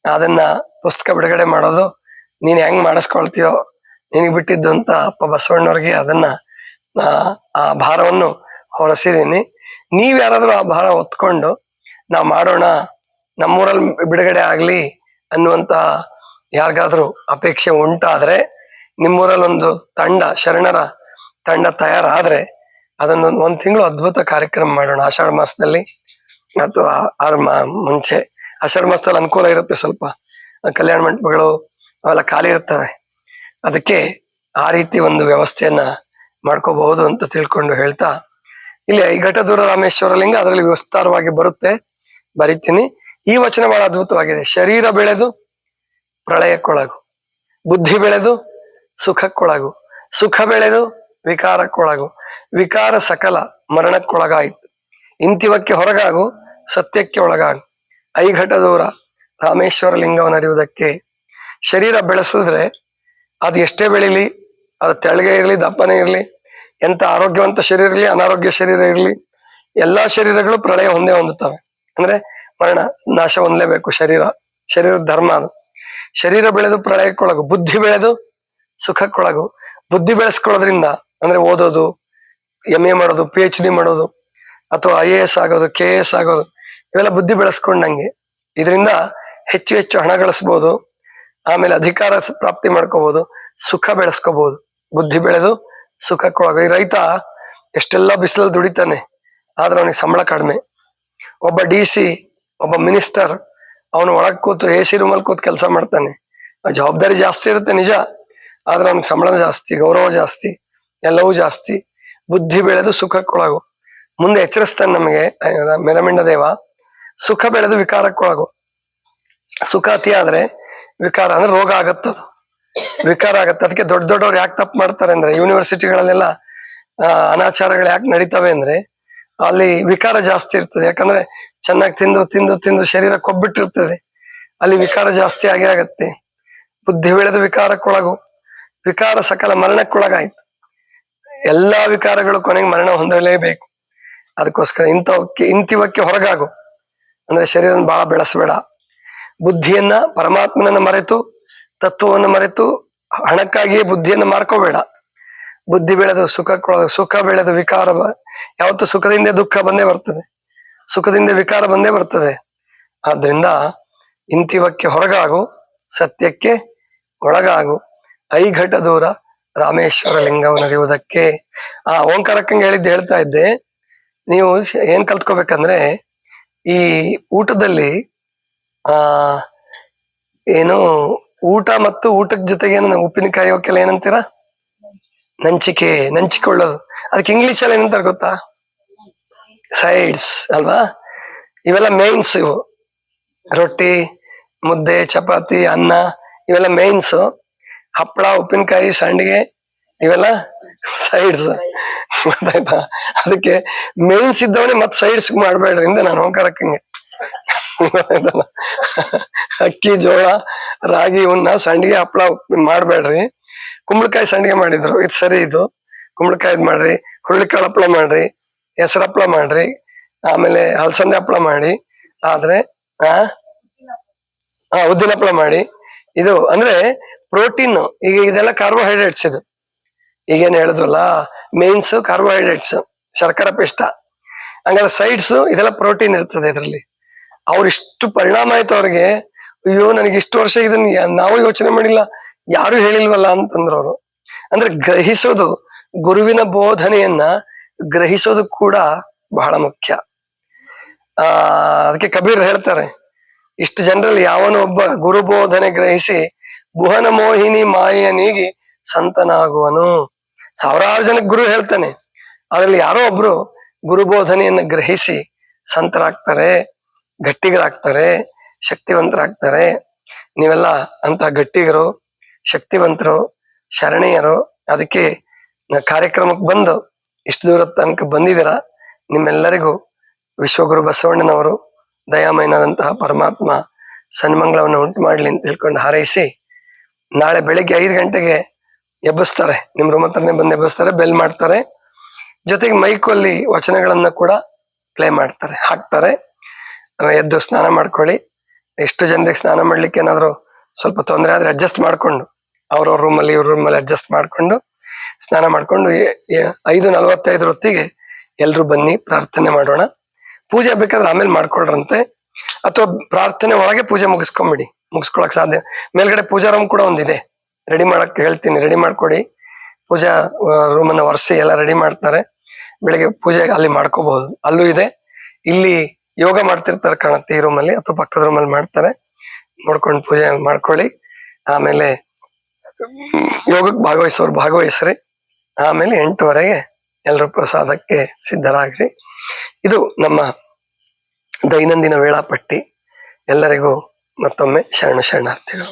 ಅದನ್ನ ಪುಸ್ತಕ ಬಿಡುಗಡೆ ಮಾಡೋದು. ನೀನ್ ಹೆಂಗ್ ಮಾಡಿಸ್ಕೊಳ್ತೀಯೋ ನಿನಗೆ ಬಿಟ್ಟಿದ್ದು ಅಂತ ಅಪ್ಪ ಬಸವಣ್ಣವ್ರಿಗೆ ಅದನ್ನ ಆ, ಭಾರವನ್ನು ಹೊರಸಿದೀನಿ. ನೀವ್ ಯಾರಾದ್ರೂ ಆ ಭಾರ ಹೊತ್ಕೊಂಡು ನಾವ್ ಮಾಡೋಣ ನಮ್ಮೂರಲ್ಲಿ ಬಿಡುಗಡೆ ಆಗ್ಲಿ ಅನ್ನುವಂತ ಯಾರಿಗಾದ್ರೂ ಅಪೇಕ್ಷೆ ಉಂಟಾದ್ರೆ ನಿಮ್ಮೂರಲ್ಲಿ ಒಂದು ತಂಡ, ಶರಣರ ತಂಡ ತಯಾರಾದ್ರೆ ಅದನ್ನ ಒಂದ್ ತಿಂಗಳು ಅದ್ಭುತ ಕಾರ್ಯಕ್ರಮ ಮಾಡೋಣ ಆಷಾಢ ಮಾಸದಲ್ಲಿ. ಅಥವಾ ಆರ್ ಮುಂಚೆ ಆಷಾಢ ಮಾಸದಲ್ಲಿ ಅನುಕೂಲ ಇರುತ್ತೆ ಸ್ವಲ್ಪ. ಕಲ್ಯಾಣ ಮಂಟಪಗಳು ಅವೆಲ್ಲ ಖಾಲಿ ಇರ್ತವೆ. ಅದಕ್ಕೆ ಆ ರೀತಿ ಒಂದು ವ್ಯವಸ್ಥೆಯನ್ನ ಮಾಡ್ಕೋಬಹುದು ಅಂತ ತಿಳ್ಕೊಂಡು ಹೇಳ್ತಾ, ಇಲ್ಲಿ ಘಟದೂರ ರಾಮೇಶ್ವರ ಲಿಂಗ ಅದರಲ್ಲಿ ವಿಸ್ತಾರವಾಗಿ ಬರುತ್ತೆ. ಬರಿತೀನಿ. ಈ ವಚನ ಬಹಳ ಅದ್ಭುತವಾಗಿದೆ. ಶರೀರ ಬೆಳೆದು ಪ್ರಳಯಕ್ಕೊಳಗು, ಬುದ್ಧಿ ಬೆಳೆದು ಸುಖಕ್ಕೊಳಗು. ಸುಖ ಬೆಳೆದು ವಿಕಾರಕ್ಕೊಳಗು. ವಿಕಾರ ಸಕಲ ಮರಣಕ್ಕೊಳಗಾಯಿತು. ಇಂತಿವಕ್ಕೆ ಹೊರಗಾಗು, ಸತ್ಯಕ್ಕೆ ಒಳಗಾಗು. ಐಘಟ ದೂರ ರಾಮೇಶ್ವರ ಲಿಂಗವನ್ನು ಅರಿಯುವುದಕ್ಕೆ ಶರೀರ ಬೆಳೆಸಿದ್ರೆ ಅದು ಎಷ್ಟೇ ಬೆಳೀಲಿ, ಅದು ತೆಳಗೆ ಇರಲಿ, ದಪ್ಪನೇ ಇರಲಿ, ಎಂಥ ಆರೋಗ್ಯವಂತ ಶರೀರ ಇರಲಿ, ಅನಾರೋಗ್ಯ ಶರೀರ ಇರಲಿ, ಎಲ್ಲಾ ಶರೀರಗಳು ಪ್ರಳಯ ಹೊಂದೇ ಹೊಂದುತ್ತವೆ. ಅಂದ್ರೆ ಮರಣ ನಾಶ ಹೊಂದಲೇಬೇಕು ಶರೀರ. ಶರೀರದ ಧರ್ಮ ಅದು. ಶರೀರ ಬೆಳೆದು ಪ್ರಳಯಕ್ಕೊಳಗು. ಬುದ್ಧಿ ಬೆಳೆದು ಸುಖಕ್ಕೊಳಗು. ಬುದ್ಧಿ ಬೆಳೆಸ್ಕೊಳ್ಳೋದ್ರಿಂದ, ಅಂದ್ರೆ ಓದೋದು ಎಂ ಎ ಮಾಡೋದು ಪಿ ಎಚ್ ಡಿ ಮಾಡೋದು, ಅಥವಾ ಐ ಎ ಎಸ್ ಆಗೋದು ಕೆ ಎ ಎಸ್ ಆಗೋದು, ಇವೆಲ್ಲ ಬುದ್ಧಿ ಬೆಳೆಸ್ಕೊಂಡಂಗೆ, ಇದರಿಂದ ಹೆಚ್ಚು ಹೆಚ್ಚು ಹಣ ಗಳಿಸ್ಬೋದು, ಆಮೇಲೆ ಅಧಿಕಾರ ಪ್ರಾಪ್ತಿ ಮಾಡ್ಕೋಬಹುದು ಸುಖ ಬೆಳೆಸ್ಕೋಬಹುದು ಬುದ್ಧಿ ಬೆಳೆದು ಸುಖಕ್ಕೊಳಗು. ಈ ರೈತ ಎಷ್ಟೆಲ್ಲ ಬಿಸಿಲಲ್ಲಿ ದುಡಿತಾನೆ, ಆದ್ರೆ ಅವನಿಗೆ ಸಂಬಳ ಕಡಿಮೆ. ಒಬ್ಬ ಡಿ ಸಿ, ಒಬ್ಬ ಮಿನಿಸ್ಟರ್, ಅವನು ಒಳಗೆ ಕೂತು ಎ ಸಿ ರೂಮಲ್ಲಿ ಕೂತು ಕೆಲಸ ಮಾಡ್ತಾನೆ. ಜವಾಬ್ದಾರಿ ಜಾಸ್ತಿ ಇರುತ್ತೆ ನಿಜ. ಆದ್ರೆ ನಮ್ಗೆ ಸಂಬಳ ಜಾಸ್ತಿ, ಗೌರವ ಜಾಸ್ತಿ, ಎಲ್ಲವೂ ಜಾಸ್ತಿ, ಬುದ್ಧಿ ಬೆಳೆದು ಸುಖಕ್ಕೊಳಗು. ಮುಂದೆ ಎಚ್ಚರಿಸ್ತಾನೆ ನಮಗೆ ಮೆಲಮಿಂಡ ದೇವ, ಸುಖ ಬೆಳೆದು ವಿಕಾರಕ್ಕೊಳಗು. ಸುಖ ಅತಿ ಆದ್ರೆ ವಿಕಾರ, ಅಂದ್ರೆ ರೋಗ ಆಗತ್ತದು. ವಿಕಾರ ಆಗತ್ತೆ. ಅದಕ್ಕೆ ದೊಡ್ಡ ದೊಡ್ಡವ್ರು ಯಾಕೆ ತಪ್ಪು ಮಾಡ್ತಾರೆ ಅಂದ್ರೆ, ಯೂನಿವರ್ಸಿಟಿಗಳಲ್ಲೆಲ್ಲ ಅನಾಚಾರಗಳು ಯಾಕೆ ನಡೀತವೆ ಅಂದ್ರೆ, ಅಲ್ಲಿ ವಿಕಾರ ಜಾಸ್ತಿ ಇರ್ತದೆ. ಯಾಕಂದ್ರೆ ಚೆನ್ನಾಗಿ ತಿಂದು ತಿಂದು ತಿಂದು ಶರೀರ ಕೊಬ್ಬಿಟ್ಟಿರ್ತದೆ. ಅಲ್ಲಿ ವಿಕಾರ ಜಾಸ್ತಿ ಆಗೇ ಆಗತ್ತೆ. ಬುದ್ಧಿ ಬೆಳೆದು ವಿಕಾರಕ್ಕೊಳಗು. ವಿಕಾರ ಸಕಲ ಮರಣಕ್ಕೊಳಗಾಯ್ತು. ಎಲ್ಲಾ ವಿಕಾರಗಳು ಕೊನೆಗೆ ಮರಣ ಹೊಂದಲೇಬೇಕು. ಅದಕ್ಕೋಸ್ಕರ ಇಂಥವಕ್ಕೆ, ಇಂತಿವಕ್ಕೆ ಹೊರಗಾಗು. ಅಂದ್ರೆ ಶರೀರ ಬಹಳ ಬೆಳೆಸಬೇಡ. ಬುದ್ಧಿಯನ್ನ ಪರಮಾತ್ಮನನ್ನ ಮರೆತು, ತತ್ವವನ್ನು ಮರೆತು, ಹಣಕ್ಕಾಗಿಯೇ ಬುದ್ಧಿಯನ್ನು ಮಾರ್ಕೋಬೇಡ. ಬುದ್ಧಿ ಬೆಳೆದು ಸುಖಕ್ಕೊಳಗ ಸುಖ ಬೆಳೆದು ವಿಕಾರ ಯಾವತ್ತು ಸುಖದಿಂದ ದುಃಖ ಬಂದೇ ಬರ್ತದೆ. ಸುಖದಿಂದ ವಿಕಾರ ಬಂದೇ ಬರ್ತದೆ. ಆದ್ರಿಂದ ಇಂತಿವಕ್ಕೆ ಹೊರಗಾಗು, ಸತ್ಯಕ್ಕೆ ಒಳಗಾಗು. ಐಘಟ ದೂರ ರಾಮೇಶ್ವರ ಲಿಂಗವನ್ನು ಅರಿಯುವುದಕ್ಕೆ ಆ ಓಂಕಾರಕ್ಕಂಗೆ ಹೇಳಿದ್ದು ಹೇಳ್ತಾ ಇದ್ದೆ. ನೀವು ಏನ್ ಕಲ್ತ್ಕೋಬೇಕಂದ್ರೆ ಈ ಊಟದಲ್ಲಿ ಆ ಏನು ಊಟ ಮತ್ತು ಊಟದ ಜೊತೆಗೆ ಏನ ಉಪ್ಪಿನಕಾಯಿ ಅವಕ್ಕೆಲ್ಲ ಏನಂತೀರಾ? ನಂಚಿಕೆ, ನಂಚಿಕೊಳ್ಳೋದು. ಅದಕ್ಕೆ ಇಂಗ್ಲಿಷ್ ಅಲ್ಲಿ ಏನಂತಾರೆ ಗೊತ್ತಾ? ಸೈಡ್ಸ್ ಅಲ್ವಾ? ಇವೆಲ್ಲ ಮೇನ್ಸ್ ಇವು. ರೊಟ್ಟಿ, ಮುದ್ದೆ, ಚಪಾತಿ, ಅನ್ನ ಇವೆಲ್ಲ ಮೇನ್ಸ್ ಹಪ್ಪಳ, ಉಪ್ಪಿನಕಾಯಿ, ಸಂಡಿಗೆ, ಇವೆಲ್ಲ ಸೈಡ್ಸ್ ಗೊತ್ತಾಯ್ತಾ? ಅದಕ್ಕೆ ಮೇನ್ಸ್ ಇದ್ದವನೆ ಮತ್ತೆ ಸೈಡ್ಸ್ ಮಾಡ್ಬೇಡ್ರಿ ಹಿಂದೆ ನಾನು ಹೋಗ್ಕರಕ್ಕಂಗೆ ಅಕ್ಕಿ, ಜೋಳ, ರಾಗಿ ಇವನ್ನ ಸಂಡಿಗೆ, ಹಪ್ಪಳ ಮಾಡ್ಬೇಡ್ರಿ. ಕುಂಬಳಕಾಯಿ, ಸಂಡಿಗೆ ಮಾಡಿದ್ರು. ಇದು ಸರಿ ಇದು. ಕುಂಬಳಕಾಯಿ ಮಾಡ್ರಿ. ಹುರುಳಿಕಾಳು ಹಪ್ಪಳ ಮಾಡ್ರಿ. ಹೆಸರು ಹಪ್ಪಳ ಮಾಡ್ರಿ. ಆಮೇಲೆ ಹಲಸಂದೆ ಹಪ್ಪಳ ಮಾಡಿ. ಆದ್ರೆ ಆ, ಉದ್ದಿನ ಹಪ್ಪಳ ಮಾಡಿ. ಇದು ಅಂದ್ರೆ ಪ್ರೋಟೀನ್, ಈಗ ಇದೆಲ್ಲ ಕಾರ್ಬೋಹೈಡ್ರೇಟ್ಸ್ ಇದು. ಈಗೇನು ಹೇಳಿದ್ವಲ್ಲ ಮೇನ್ಸ್ ಕಾರ್ಬೋಹೈಡ್ರೇಟ್ಸ್ ಶರ್ಕರ ಪಿಷ್ಟ. ಹಂಗಾದ್ರೆ ಸೈಡ್ಸ್ ಇದೆಲ್ಲ ಪ್ರೋಟೀನ್ ಇರ್ತದೆ ಇದರಲ್ಲಿ. ಅವ್ರು ಇಷ್ಟು ಪರಿಣಾಮ ಆಯ್ತು ಅವ್ರಿಗೆ, ಅಯ್ಯೋ, ನನಗೆ ಇಷ್ಟು ವರ್ಷ ಇದನ್ನ ನಾವು ಯೋಚನೆ ಮಾಡಿಲ್ಲ, ಯಾರು ಹೇಳಿಲ್ವಲ್ಲ ಅಂತಂದ್ರು ಅವರು. ಅಂದ್ರೆ ಗ್ರಹಿಸೋದು, ಗುರುವಿನ ಬೋಧನೆಯನ್ನ ಗ್ರಹಿಸೋದು ಕೂಡ ಬಹಳ ಮುಖ್ಯ. ಆ, ಅದಕ್ಕೆ ಕಬೀರ್ ಹೇಳ್ತಾರೆ, ಇಷ್ಟು ಜನರಲ್ಲಿ ಯಾವನೋ ಒಬ್ಬ ಗುರು ಬೋಧನೆ ಗ್ರಹಿಸಿ ಭುವನ ಮೋಹಿನಿ ಮಾಯೆಯ ನೀಗಿ ಸಂತನಾಗುವನು. ಸಾವಿರಾರು ಜನಕ್ಕೆ ಗುರು ಹೇಳ್ತಾನೆ. ಅದ್ರಲ್ಲಿ ಯಾರೋ ಒಬ್ರು ಗುರುಬೋಧನೆಯನ್ನು ಗ್ರಹಿಸಿ ಸಂತರಾಗ್ತಾರೆ, ಗಟ್ಟಿಗರಾಗ್ತಾರೆ, ಶಕ್ತಿವಂತರಾಗ್ತಾರೆ. ನೀವೆಲ್ಲ ಅಂತ ಗಟ್ಟಿಗರು, ಶಕ್ತಿವಂತರು, ಶರಣೀಯರು, ಅದಕ್ಕೆ ಕಾರ್ಯಕ್ರಮಕ್ಕೆ ಬಂದು ಇಷ್ಟು ದೂರ ತನಕ ಬಂದಿದ್ದೀರಾ? ನಿಮ್ಮೆಲ್ಲರಿಗೂ ವಿಶ್ವಗುರು ಬಸವಣ್ಣನವರು ದಯಾಮಯನಾದಂತಹ ಪರಮಾತ್ಮ ಸನ್ಮಂಗಳವನ್ನು ಉಂಟು ಮಾಡಲಿ ಅಂತ ತಿಳ್ಕೊಂಡು ಹಾರೈಸಿ ನಾಳೆ ಬೆಳಿಗ್ಗೆ ಐದು ಗಂಟೆಗೆ ಎಬ್ಬಿಸ್ತಾರೆ. ನಿಮ್ಮ ರೂಮ್ ಹತ್ರನೇ ಬಂದು ಎಬ್ಬಿಸ್ತಾರೆ ಬೆಲ್ ಮಾಡ್ತಾರೆ. ಜೊತೆಗೆ ಮೈಕಲ್ಲಿ ವಚನಗಳನ್ನ ಕೂಡ ಪ್ಲೇ ಮಾಡ್ತಾರೆ, ಹಾಕ್ತಾರೆ. ಎದ್ದು ಸ್ನಾನ ಮಾಡ್ಕೊಳ್ಳಿ. ಎಷ್ಟು ಜನರಿಗೆ ಸ್ನಾನ ಮಾಡ್ಲಿಕ್ಕೆ ಏನಾದ್ರು ಸ್ವಲ್ಪ ತೊಂದರೆ ಆದ್ರೆ ಅಡ್ಜಸ್ಟ್ ಮಾಡ್ಕೊಂಡು, ಅವ್ರವ್ರ ರೂಮಲ್ಲಿ ಇವ್ರ ರೂಮಲ್ಲಿ ಅಡ್ಜಸ್ಟ್ ಮಾಡ್ಕೊಂಡು ಸ್ನಾನ ಮಾಡ್ಕೊಂಡು ಐದು ನಲವತ್ತೈದು ಹೊತ್ತಿಗೆ ಎಲ್ಲರೂ ಬನ್ನಿ, ಪ್ರಾರ್ಥನೆ ಮಾಡೋಣ. ಪೂಜೆ ಬೇಕಾದ್ರೆ ಆಮೇಲೆ ಮಾಡ್ಕೊಳ್ರಂತೆ. ಅಥವಾ ಪ್ರಾರ್ಥನೆ ಒಳಗೆ ಪೂಜೆ ಮುಗಿಸ್ಕೊಂಬಿಡಿ. ಮುಗಿಸ್ಕೊಳಕ್ ಸಾಧ್ಯ. ಮೇಲ್ಗಡೆ ಪೂಜಾ ರೂಮ್ ಕೂಡ ಒಂದಿದೆ. ರೆಡಿ ಮಾಡಕ್ ಹೇಳ್ತೀನಿ. ರೆಡಿ ಮಾಡ್ಕೊಡಿ. ಪೂಜಾ ರೂಮ್ ಅನ್ನ ಒರೆಸಿ ಎಲ್ಲ ರೆಡಿ ಮಾಡ್ತಾರೆ. ಬೆಳಿಗ್ಗೆ ಪೂಜೆ ಅಲ್ಲಿ ಮಾಡ್ಕೋಬಹುದು. ಅಲ್ಲೂ ಇದೆ. ಇಲ್ಲಿ ಯೋಗ ಮಾಡ್ತಿರ್ತಾರೆ ಕಾಣುತ್ತೆ ಈ ರೂಮಲ್ಲಿ ಅಥವಾ ಪಕ್ಕದ ರೂಮಲ್ಲಿ ಮಾಡ್ತಾರೆ. ನೋಡ್ಕೊಂಡು ಪೂಜೆ ಮಾಡ್ಕೊಳ್ಳಿ. ಆಮೇಲೆ, ಯೋಗಕ್ಕೆ ಭಾಗವಹಿಸೋರು ಭಾಗವಹಿಸ್ರಿ. ಆಮೇಲೆ ಎಂಟುವರೆಗೆ ಎಲ್ಲರೂ ಪ್ರಸಾದಕ್ಕೆ ಸಿದ್ಧರಾಗ್ರಿ. ಇದು ನಮ್ಮ ದೈನಂದಿನ ವೇಳಾಪಟ್ಟಿ. ಎಲ್ಲರಿಗೂ ಮತ್ತೊಮ್ಮೆ ಶರಣ ಶರಣಾರ್ಥಿಗಳು.